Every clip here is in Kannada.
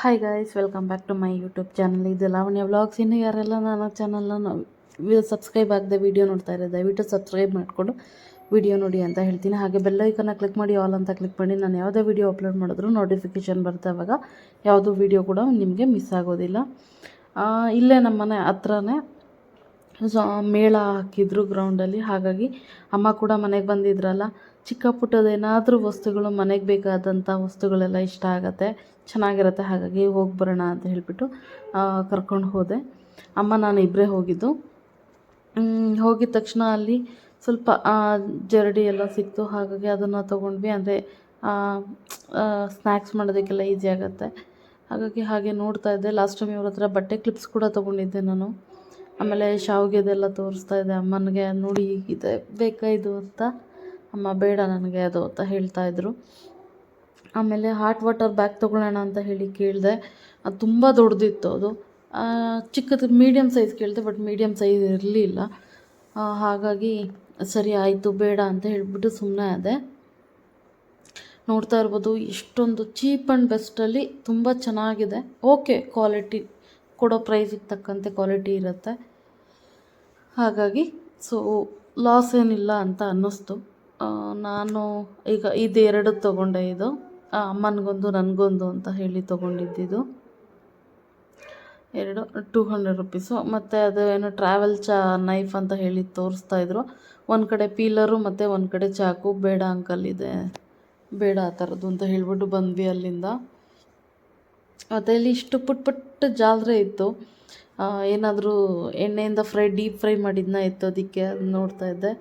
Hi guys welcome back to my YouTube channel ಇದು ಲಾವಣ್ಯ ವ್ಲಾಗ್ಸ್ ಇನ್ನು ಯಾರೆಲ್ಲ ನನ್ನ ಚಾನಲ್ನ ಸಬ್ಸ್ಕ್ರೈಬ್ ಆಗದೆ ವೀಡಿಯೋ ನೋಡ್ತಾ ಇದ್ದಾರೆ ದಯವಿಟ್ಟು ಸಬ್ಸ್ಕ್ರೈಬ್ ಮಾಡಿಕೊಂಡು ವಿಡಿಯೋ ನೋಡಿ ಅಂತ ಹೇಳ್ತೀನಿ. ಹಾಗೆ ಬೆಲ್ ಐಕನ್ನ ಕ್ಲಿಕ್ ಮಾಡಿ ಆಲ್ ಅಂತ ಕ್ಲಿಕ್ ಮಾಡಿ ನಾನು ಯಾವುದೇ ವಿಡಿಯೋ ಅಪ್ಲೋಡ್ ಮಾಡಿದ್ರು ನೋಟಿಫಿಕೇಷನ್ ಬರುತ್ತೆ ಅವಾಗ ಯಾವುದೂ ವಿಡಿಯೋ ಕೂಡ ನಿಮಗೆ ಮಿಸ್ ಆಗೋದಿಲ್ಲ. ಇಲ್ಲೇ ನಮ್ಮ ಮನೆ ಹತ್ರನೇ ಸೊ ಮೇಳ ಹಾಕಿದ್ರು ಗ್ರೌಂಡಲ್ಲಿ ಹಾಗಾಗಿ ಅಮ್ಮ ಕೂಡ ಮನೆಗೆ ಬಂದಿದ್ರಲ್ಲ. ಚಿಕ್ಕ ಪುಟ್ಟದೇನಾದರೂ ವಸ್ತುಗಳು ಮನೆಗೆ ಬೇಕಾದಂಥ ವಸ್ತುಗಳೆಲ್ಲ ಇಷ್ಟ ಆಗುತ್ತೆ. ಚೆನ್ನಾಗಿರುತ್ತೆ. ಹಾಗಾಗಿ ಹೋಗಿ ಬರೋಣ ಅಂತ ಹೇಳಿಬಿಟ್ಟು ಕರ್ಕೊಂಡು ಹೋದೆ. ಅಮ್ಮ, ನಾನು ಇಬ್ಬರೇ ಹೋಗಿದ್ದು. ಹೋಗಿದ ತಕ್ಷಣ ಅಲ್ಲಿ ಸ್ವಲ್ಪ ಜರಡಿ ಎಲ್ಲ ಸಿಕ್ತು. ಹಾಗಾಗಿ ಅದನ್ನು ತೊಗೊಂಡ್ವಿ. ಅಂದರೆ ಸ್ನ್ಯಾಕ್ಸ್ ಮಾಡೋದಕ್ಕೆಲ್ಲ ಈಸಿ ಆಗುತ್ತೆ. ಹಾಗಾಗಿ ಹಾಗೆ ನೋಡ್ತಾ ಇದ್ದೆ. ಲಾಸ್ಟ್ ಟೈಮ್ ಇವ್ರ ಹತ್ರ ಬಟ್ಟೆ ಕ್ಲಿಪ್ಸ್ ಕೂಡ ತೊಗೊಂಡಿದ್ದೆ ನಾನು. ಆಮೇಲೆ ಶಾವಿಗೆದೆಲ್ಲ ತೋರಿಸ್ತಾ ಇದ್ದೆ. ಅಮ್ಮನಿಗೆ, ನೋಡಿ ಇದೆ ಬೇಕಾ ಇದು? ಅಂತ. ಅಮ್ಮ ಬೇಡ ನನಗೆ ಅದು ಅಂತ ಹೇಳ್ತಾ ಇದ್ರು. ಆಮೇಲೆ ಹಾಟ್ ವಾಟರ್ ಬ್ಯಾಗ್ ತೊಗೊಳ್ಳೋಣ ಅಂತ ಹೇಳಿ ಕೇಳಿದೆ. ಅದು ತುಂಬ ದೊಡ್ಡದಿತ್ತು ಅದು. ಚಿಕ್ಕದು ಮೀಡಿಯಮ್ ಸೈಜ್ ಕೇಳಿದೆ ಬಟ್ ಮೀಡಿಯಮ್ ಸೈಜ್ ಇರಲಿಲ್ಲ. ಹಾಗಾಗಿ ಸರಿ ಆಯಿತು, ಬೇಡ ಅಂತ ಹೇಳಿಬಿಟ್ಟು ಸುಮ್ಮನೆ ಅದೆ ನೋಡ್ತಾ ಇರ್ಬೋದು, ಇಷ್ಟೊಂದು ಚೀಪ್ ಆ್ಯಂಡ್ ಬೆಸ್ಟಲ್ಲಿ ತುಂಬ ಚೆನ್ನಾಗಿದೆ. ಓಕೆ ಕ್ವಾಲಿಟಿ ಕೊಡೋ ಪ್ರೈಸಿಗೆ ತಕ್ಕಂತೆ ಕ್ವಾಲಿಟಿ ಇರುತ್ತೆ. ಹಾಗಾಗಿ ಸೊ ಲಾಸ್ ಏನಿಲ್ಲ ಅಂತ ಅನ್ನಿಸ್ತು. ನಾನು ಈಗ ಇದು ಎರಡು ತೊಗೊಂಡೆ ಇದು. ಅಮ್ಮನಿಗೊಂದು, ನನಗೊಂದು ಅಂತ ಹೇಳಿ ತೊಗೊಂಡಿದ್ದಿದ್ದು ಎರಡು ಟೂ ಹಂಡ್ರೆಡ್ ರುಪೀಸು ಮತ್ತು ಅದು ಏನು ಟ್ರಾವೆಲ್ ಚಾ ನೈಫ್ ಅಂತ ಹೇಳಿ ತೋರಿಸ್ತಾ ಇದ್ರು. ಒಂದು ಕಡೆ ಪೀಲರು ಮತ್ತು ಒಂದು ಕಡೆ ಚಾಕು. ಬೇಡ ಅಂಕಲ್ ಇದೆ. ಬೇಡ ಆ ಥರದ್ದು ಅಂತ ಹೇಳ್ಬಿಟ್ಟು ಬಂದ್ವಿ ಅಲ್ಲಿಂದ. ಮತ್ತು ಇಲ್ಲಿ ಇಷ್ಟು ಪುಟ್ ಪುಟ್ಟ ಜಾಲರೆ ಇತ್ತು. ಏನಾದರೂ ಎಣ್ಣೆಯಿಂದ ಫ್ರೈ ಡೀಪ್ ಫ್ರೈ ಮಾಡಿದ್ನ ಇತ್ತು ಅದಕ್ಕೆ ನೋಡ್ತಾ ಇದ್ದೆ.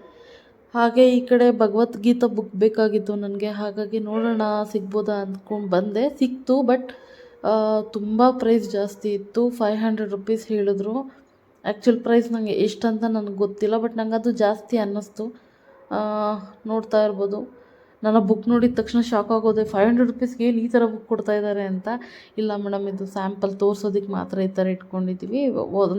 ಹಾಗೆ ಈ ಕಡೆ ಭಗವದ್ಗೀತಾ ಬುಕ್ ಬೇಕಾಗಿತ್ತು ನನಗೆ. ಹಾಗಾಗಿ ನೋಡೋಣ, ಸಿಗ್ಬೋದಾ ಅಂದ್ಕೊಂಡು ಬಂದೆ. ಸಿಕ್ತು ಬಟ್ ತುಂಬ ಪ್ರೈಸ್ ಜಾಸ್ತಿ ಇತ್ತು. ಫೈವ್ ಹಂಡ್ರೆಡ್ ರುಪೀಸ್ ಹೇಳಿದ್ರು. ಆ್ಯಕ್ಚುಲ್ ಪ್ರೈಸ್ ನನಗೆ ಎಷ್ಟಂತ ನನಗೆ ಗೊತ್ತಿಲ್ಲ ಬಟ್ ನಂಗೆ ಅದು ಜಾಸ್ತಿ ಅನ್ನಿಸ್ತು. ನೋಡ್ತಾ ಇರ್ಬೋದು. ನಾನು ಬುಕ್ ನೋಡಿದ ತಕ್ಷಣ ಶಾಕ್ ಆಗೋದೆ ಫೈವ್ ಹಂಡ್ರೆಡ್ ರುಪೀಸ್ಗೆ ಏನು ಈ ಥರ ಬುಕ್ ಕೊಡ್ತಾ ಇದ್ದಾರೆ ಅಂತ. ಇಲ್ಲ ಮೇಡಮ್ ಇದು ಸ್ಯಾಂಪಲ್ ತೋರಿಸೋದಕ್ಕೆ ಮಾತ್ರ ಈ ಥರ ಇಟ್ಕೊಂಡಿದ್ದೀವಿ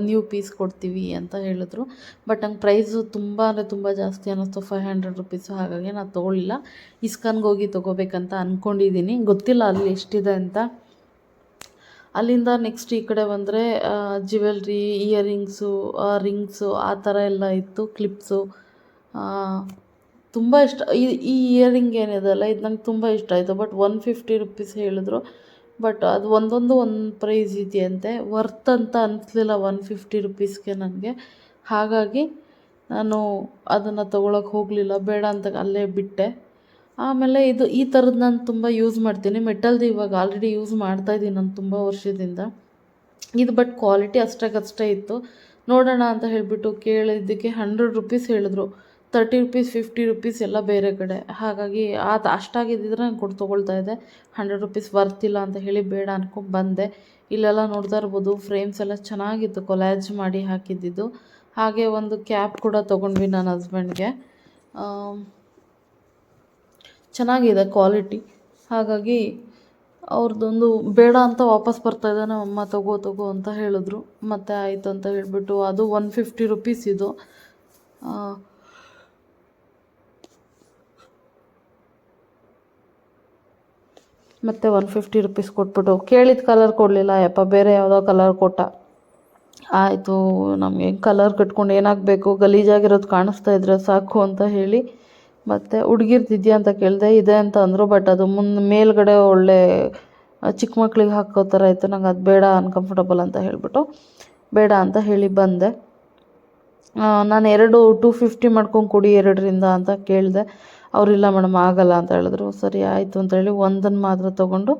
ನ್ಯೂ ಪೀಸ್ ಕೊಡ್ತೀವಿ ಅಂತ ಹೇಳಿದ್ರು. ಬಟ್ ನಂಗೆ ಪ್ರೈಸು ತುಂಬ ಅಂದರೆ ತುಂಬ ಜಾಸ್ತಿ ಅನ್ನಿಸ್ತು ಫೈವ್ ಹಂಡ್ರೆಡ್ ರುಪೀಸು ಹಾಗಾಗಿ ನಾನು ತೊಗೊಳ್ಳಿಲ್ಲ. ಇಸ್ಕನ್ಗೆ ಹೋಗಿ ತೊಗೋಬೇಕಂತ ಅಂದ್ಕೊಂಡಿದ್ದೀನಿ ಗೊತ್ತಿಲ್ಲ ಅಲ್ಲಿ ಎಷ್ಟಿದೆ ಅಂತ. ಅಲ್ಲಿಂದ ನೆಕ್ಸ್ಟ್ ಈ ಕಡೆ ಬಂದರೆ ಜ್ಯುವೆಲ್ರಿ ಇಯರಿಂಗ್ಸು ರಿಂಗ್ಸು ಆ ಥರ ಎಲ್ಲ ಇತ್ತು ಕ್ಲಿಪ್ಸು ತುಂಬ ಇಷ್ಟ. ಈ ಇಯರಿಂಗ್ ಏನಿದೆಲ್ಲ ಇದು ನಂಗೆ ತುಂಬ ಇಷ್ಟ ಆಯಿತು. ಬಟ್ ಒನ್ ಫಿಫ್ಟಿ ರುಪೀಸ್ ಹೇಳಿದ್ರು. ಬಟ್ ಅದು ಒಂದೊಂದು ಒಂದು ಪ್ರೈಸ್ ಇದೆಯಂತೆ. ವರ್ತ್ ಅಂತ ಅನಿಸ್ಲಿಲ್ಲ ಒನ್ ಫಿಫ್ಟಿ ರುಪೀಸ್ಗೆ ನನಗೆ. ಹಾಗಾಗಿ ನಾನು ಅದನ್ನು ತೊಗೊಳಕ್ಕೆ ಹೋಗಲಿಲ್ಲ. ಬೇಡ ಅಂತ ಅಲ್ಲೇ ಬಿಟ್ಟೆ. ಆಮೇಲೆ ಇದು ಈ ಥರದ್ದು ನಾನು ತುಂಬ ಯೂಸ್ ಮಾಡ್ತೀನಿ. ಮೆಟಲ್ದು ಇವಾಗ ಆಲ್ರೆಡಿ ಯೂಸ್ ಮಾಡ್ತಾಯಿದ್ದೀನಿ ನಾನು ತುಂಬ ವರ್ಷದಿಂದ. ಇದು ಬಟ್ ಕ್ವಾಲಿಟಿ ಅಷ್ಟಕ್ಕಷ್ಟೇ ಇತ್ತು. ನೋಡೋಣ ಅಂತ ಹೇಳಿಬಿಟ್ಟು ಕೇಳಿದ್ದಕ್ಕೆ ಹಂಡ್ರೆಡ್ ರುಪೀಸ್ ಹೇಳಿದ್ರು. ತರ್ಟಿ ರುಪೀಸ್ ಫಿಫ್ಟಿ ರುಪೀಸ್ ಎಲ್ಲ ಬೇರೆ ಕಡೆ. ಹಾಗಾಗಿ ಅದು ಅಷ್ಟಾಗಿದ್ದಿದ್ರೆ ನಾನು ಕೊಟ್ಟು ತೊಗೊಳ್ತಾ ಇದ್ದೆ. ಹಂಡ್ರೆಡ್ ರುಪೀಸ್ ವರ್ತಿಲ್ಲ ಅಂತ ಹೇಳಿ ಬೇಡ ಅನ್ಕೊಂಡು ಬಂದೆ. ಇಲ್ಲೆಲ್ಲ ನೋಡ್ತಾ ಇರ್ಬೋದು ಫ್ರೇಮ್ಸ್ ಎಲ್ಲ ಚೆನ್ನಾಗಿತ್ತು ಕೊಲ್ಯಾಜ್ ಮಾಡಿ ಹಾಕಿದ್ದಿದ್ದು. ಹಾಗೆ ಒಂದು ಕ್ಯಾಪ್ ಕೂಡ ತೊಗೊಂಡ್ವಿ ನನ್ನ ಹಸ್ಬೆಂಡ್ಗೆ ಚೆನ್ನಾಗಿದೆ ಕ್ವಾಲಿಟಿ ಹಾಗಾಗಿ ಅವ್ರದ್ದೊಂದು ಬೇಡ ಅಂತ ವಾಪಸ್ ಬರ್ತಾ ಇದ್ದಾನೆ ಅಮ್ಮ ತಗೋ ತಗೋ ಅಂತ ಹೇಳಿದ್ರು. ಮತ್ತೆ ಆಯಿತು ಅಂತ ಹೇಳಿಬಿಟ್ಟು ಅದು ಒನ್ ಫಿಫ್ಟಿ ರುಪೀಸ್ ಇದು. ಮತ್ತೆ ಒನ್ ಫಿಫ್ಟಿ ರುಪೀಸ್ ಕೊಟ್ಬಿಟ್ಟು ಕೇಳಿದ ಕಲರ್ ಕೊಡಲಿಲ್ಲ, ಯಪ್ಪ ಬೇರೆ ಯಾವುದೋ ಕಲರ್ ಕೊಟ್ಟ. ಆಯಿತು, ನಮಗೆ ಕಲರ್ ಕಟ್ಕೊಂಡು ಏನಾಗಬೇಕು, ಗಲೀಜಾಗಿರೋದು ಕಾಣಿಸ್ತಾ ಇದ್ರೆ ಸಾಕು ಅಂತ ಹೇಳಿ ಮತ್ತು ಹುಡುಗಿರ್ದಿದ್ಯಾ ಅಂತ ಕೇಳಿದೆ, ಇದೆ ಅಂತ ಅಂದರು ಬಟ್ ಅದು ಮುಂದೆ ಮೇಲ್ಗಡೆ ಒಳ್ಳೆ ಚಿಕ್ಕ ಮಕ್ಳಿಗೆ ಹಾಕೋ ಥರ ಇತ್ತು, ನಂಗೆ ಅದು ಬೇಡ ಅನ್ಕಂಫರ್ಟಬಲ್ ಅಂತ ಹೇಳಿಬಿಟ್ಟು ಬೇಡ ಅಂತ ಹೇಳಿ ಬಂದೆ. ನಾನು ಎರಡು ಟೂ ಫಿಫ್ಟಿ ಮಾಡ್ಕೊಂಡು ಕೊಡಿ ಎರಡರಿಂದ ಅಂತ ಕೇಳಿದೆ. ಅವರಿಲ್ಲ ಮೇಡಮ್, ಆಗಲ್ಲ ಅಂತ ಹೇಳಿದ್ರು. ಸರಿ, ಆಯಿತು ಅಂತ ಹೇಳಿ ಒಂದನ್ನು ಮಾತ್ರ ತೊಗೊಂಡು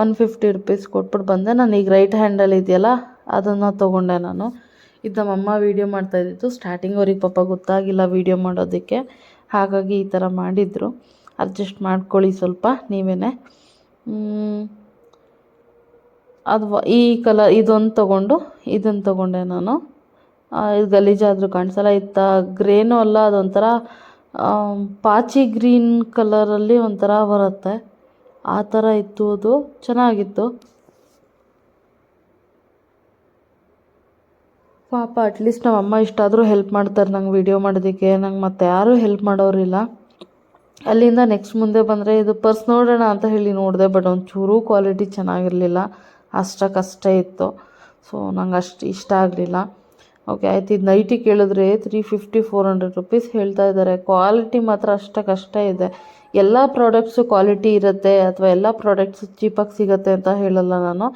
ಒನ್ ಫಿಫ್ಟಿ ರುಪೀಸ್ ಕೊಟ್ಬಿಟ್ಟು ಬಂದೆ. ನಾನು ಈಗ ರೈಟ್ ಹ್ಯಾಂಡಲ್ಲಿ ಇದೆಯಲ್ಲ, ಅದನ್ನು ತೊಗೊಂಡೆ ನಾನು. ಇದು ನಮ್ಮಮ್ಮ ವೀಡಿಯೋ ಮಾಡ್ತಾಯಿದ್ದಿತ್ತು ಸ್ಟಾರ್ಟಿಂಗ್ ಅವ್ರಿಗೆ ಪಾಪ ಗೊತ್ತಾಗಿಲ್ಲ ವೀಡಿಯೋ ಮಾಡೋದಕ್ಕೆ. ಹಾಗಾಗಿ ಈ ಥರ ಮಾಡಿದರು. ಅಡ್ಜಸ್ಟ್ ಮಾಡ್ಕೊಳ್ಳಿ ಸ್ವಲ್ಪ ನೀವೇ ಅದು ಈ ಕಲರ್ ಇದೊಂದು ತೊಗೊಂಡು, ಇದನ್ನು ತೊಗೊಂಡೆ ನಾನು. ಇದು ಗಲೀಜಾದರೂ ಕಾಣಿಸಲ್ಲ. ಇತ್ತ ಗ್ರೇನೂ ಅಲ್ಲ, ಅದೊಂಥರ ಪಾಚಿ ಗ್ರೀನ್ ಕಲರಲ್ಲಿ ಒಂಥರ ಬರುತ್ತೆ. ಆ ಥರ ಇತ್ತು ಅದು. ಚೆನ್ನಾಗಿತ್ತು. ಪಾಪ ಅಟ್ಲೀಸ್ಟ್ ನಮ್ಮ ಅಮ್ಮ ಇಷ್ಟಾದರೂ ಹೆಲ್ಪ್ ಮಾಡ್ತಾರೆ ನಂಗೆ ವಿಡಿಯೋ ಮಾಡೋದಕ್ಕೆ. ನಂಗೆ ಮತ್ತೆ ಯಾರೂ ಹೆಲ್ಪ್ ಮಾಡೋರಿಲ್ಲ. ಅಲ್ಲಿಂದ ನೆಕ್ಸ್ಟ್ ಮುಂದೆ ಬಂದರೆ ಇದು ಪರ್ಸ್ ನೋಡೋಣ ಅಂತ ಹೇಳಿ ನೋಡಿದೆ ಬಟ್ ಒಂಚೂರೂ ಕ್ವಾಲಿಟಿ ಚೆನ್ನಾಗಿರಲಿಲ್ಲ. ಅಷ್ಟಕ್ಕಷ್ಟೇ ಇತ್ತು. ಸೊ ನಂಗೆ ಅಷ್ಟು ಇಷ್ಟ ಆಗಲಿಲ್ಲ. ಓಕೆ ಆಯ್ತು ಇದು ನೈಟಿ ಕೇಳಿದ್ರೆ three fifty four hundred rupees ಹೇಳ್ತಾ ಇದ್ದಾರೆ. ಕ್ವಾಲಿಟಿ ಮಾತ್ರ ಅಷ್ಟಕ್ಕಷ್ಟೇ ಇದೆ. ಎಲ್ಲ ಪ್ರಾಡಕ್ಟ್ಸು ಕ್ವಾಲಿಟಿ ಇರುತ್ತೆ ಅಥವಾ ಎಲ್ಲ ಪ್ರಾಡಕ್ಟ್ಸ್ ಚೀಪಾಗಿ ಸಿಗುತ್ತೆ ಅಂತ ಹೇಳಲ್ಲ ನಾನು.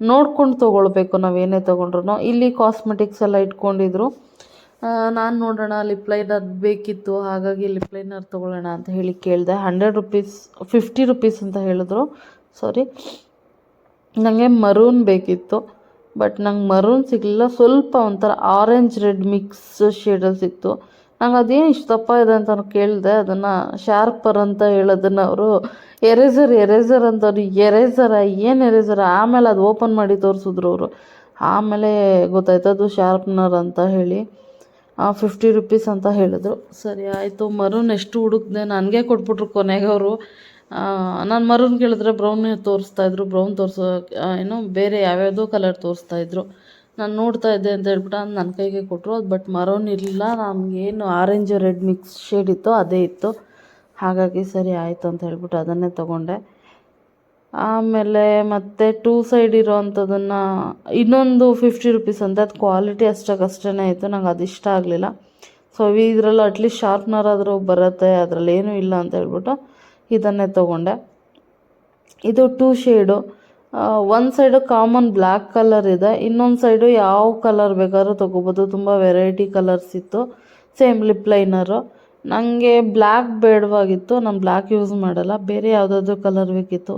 ನೋಡ್ಕೊಂಡು ತೊಗೊಳ್ಬೇಕು ನಾವೇನೇ ತೊಗೊಂಡ್ರು ಇಲ್ಲಿ ಕಾಸ್ಮೆಟಿಕ್ಸ್ ಎಲ್ಲ ಇಟ್ಕೊಂಡಿದ್ರು. ನಾನು ನೋಡೋಣ ಲಿಪ್ ಲೈನರ್ ಬೇಕಿತ್ತು, ಹಾಗಾಗಿ ಲಿಪ್ ಲೈನರ್ ತೊಗೊಳ್ಳೋಣ ಅಂತ ಹೇಳಿ ಕೇಳಿದೆ. ಹಂಡ್ರೆಡ್ ರುಪೀಸ್ ಫಿಫ್ಟಿ ರುಪೀಸ್ ಅಂತ ಹೇಳಿದ್ರು. ಸಾರಿ ನನಗೆ ಮರೂನ್ ಬೇಕಿತ್ತು. ಬಟ್ ನಂಗೆ ಮರೂನ್ ಸಿಗಲಿಲ್ಲ. ಸ್ವಲ್ಪ ಒಂಥರ ಆರೆಂಜ್ ರೆಡ್ ಮಿಕ್ಸ್ ಶೇಡಲ್ಲಿ ಸಿಕ್ತು. ನಂಗೆ ಅದೇನು ಇಷ್ಟು ತಪ್ಪ ಇದೆ ಅಂತ ನಾನು ಕೇಳಿದೆ, ಅದನ್ನು ಶಾರ್ಪರ್ ಅಂತ ಹೇಳೋದನ್ನು ಅವರು ಎರೇಸರ್ ಎರೇಸರ್ ಅಂತವ್ರು ಎರೇಸರ ಏನು ಎರೇಸರ ಆಮೇಲೆ ಅದು ಓಪನ್ ಮಾಡಿ ತೋರಿಸಿದ್ರು ಅವರು. ಆಮೇಲೆ ಗೊತ್ತಾಯ್ತು ಅದು ಶಾರ್ಪ್ನರ್ ಅಂತ ಹೇಳಿ. ಫಿಫ್ಟಿ ರುಪೀಸ್ ಅಂತ ಹೇಳಿದ್ರು. ಸರಿ, ಆಯಿತು. ಮರೂನ್ ಎಷ್ಟು ಹುಡುಕ್ದೆ, ನನಗೆ ಕೊಟ್ಬಿಟ್ರು ಕೊನೆಗೆ ಅವರು. ನಾನು ಮರುನ್ ಕೇಳಿದ್ರೆ ಬ್ರೌನ್ ತೋರಿಸ್ತಾಯಿದ್ರು ಬ್ರೌನ್ ತೋರಿಸೋ ಏನು ಬೇರೆ ಯಾವ್ಯಾವುದೋ ಕಲರ್ ತೋರಿಸ್ತಾ ಇದ್ರು. ನಾನು ನೋಡ್ತಾ ಇದ್ದೆ ಅಂತ ಹೇಳ್ಬಿಟ್ಟು ಅದು ನನ್ನ ಕೈಗೆ ಕೊಟ್ಟರು ಅದು ಬಟ್ ಮರೋನ್ ಇರಲಿಲ್ಲ, ನಮಗೇನು ಆರೆಂಜ್ ರೆಡ್ ಮಿಕ್ಸ್ ಶೇಡ್ ಇತ್ತು ಅದೇ ಇತ್ತು. ಹಾಗಾಗಿ ಸರಿ ಆಯಿತು ಅಂತ ಹೇಳ್ಬಿಟ್ಟು ಅದನ್ನೇ ತೊಗೊಂಡೆ. ಆಮೇಲೆ ಮತ್ತೆ ಟೂ ಸೈಡ್ ಇರೋವಂಥದ್ದನ್ನು ಇನ್ನೊಂದು ಫಿಫ್ಟಿ ರುಪೀಸ್ ಅಂತ, ಅದು ಕ್ವಾಲಿಟಿ ಅಷ್ಟಕ್ಕಷ್ಟೇ ಇತ್ತು, ನಂಗೆ ಅದು ಇಷ್ಟ ಆಗಲಿಲ್ಲ. ಸೊ ಇದರಲ್ಲಿ ಅಟ್ಲೀಸ್ಟ್ ಶಾರ್ಪ್ನರ್ ಆದರೂ ಬರುತ್ತೆ ಅದರಲ್ಲಿ ಏನೂ ಇಲ್ಲ ಅಂತ ಹೇಳ್ಬಿಟ್ಟು ಇದನ್ನೇ ತೊಗೊಂಡೆ. ಇದು ಟೂ ಶೇಡು ಒಂದು ಸೈಡು ಕಾಮನ್ ಬ್ಲ್ಯಾಕ್ ಕಲರ್ ಇದೆ. ಇನ್ನೊಂದು ಸೈಡು ಯಾವ ಕಲರ್ ಬೇಕಾದ್ರೂ ತೊಗೋಬೋದು. ತುಂಬ ವೆರೈಟಿ ಕಲರ್ಸ್ ಇತ್ತು. ಸೇಮ್ ಲಿಪ್ ಲೈನರು ನನಗೆ ಬ್ಲ್ಯಾಕ್ ಬೇಡವಾಗಿತ್ತು. ನಾನು ಬ್ಲ್ಯಾಕ್ ಯೂಸ್ ಮಾಡಲ್ಲ. ಬೇರೆ ಯಾವುದಾದ್ರೂ ಕಲರ್ ಬೇಕಿತ್ತು.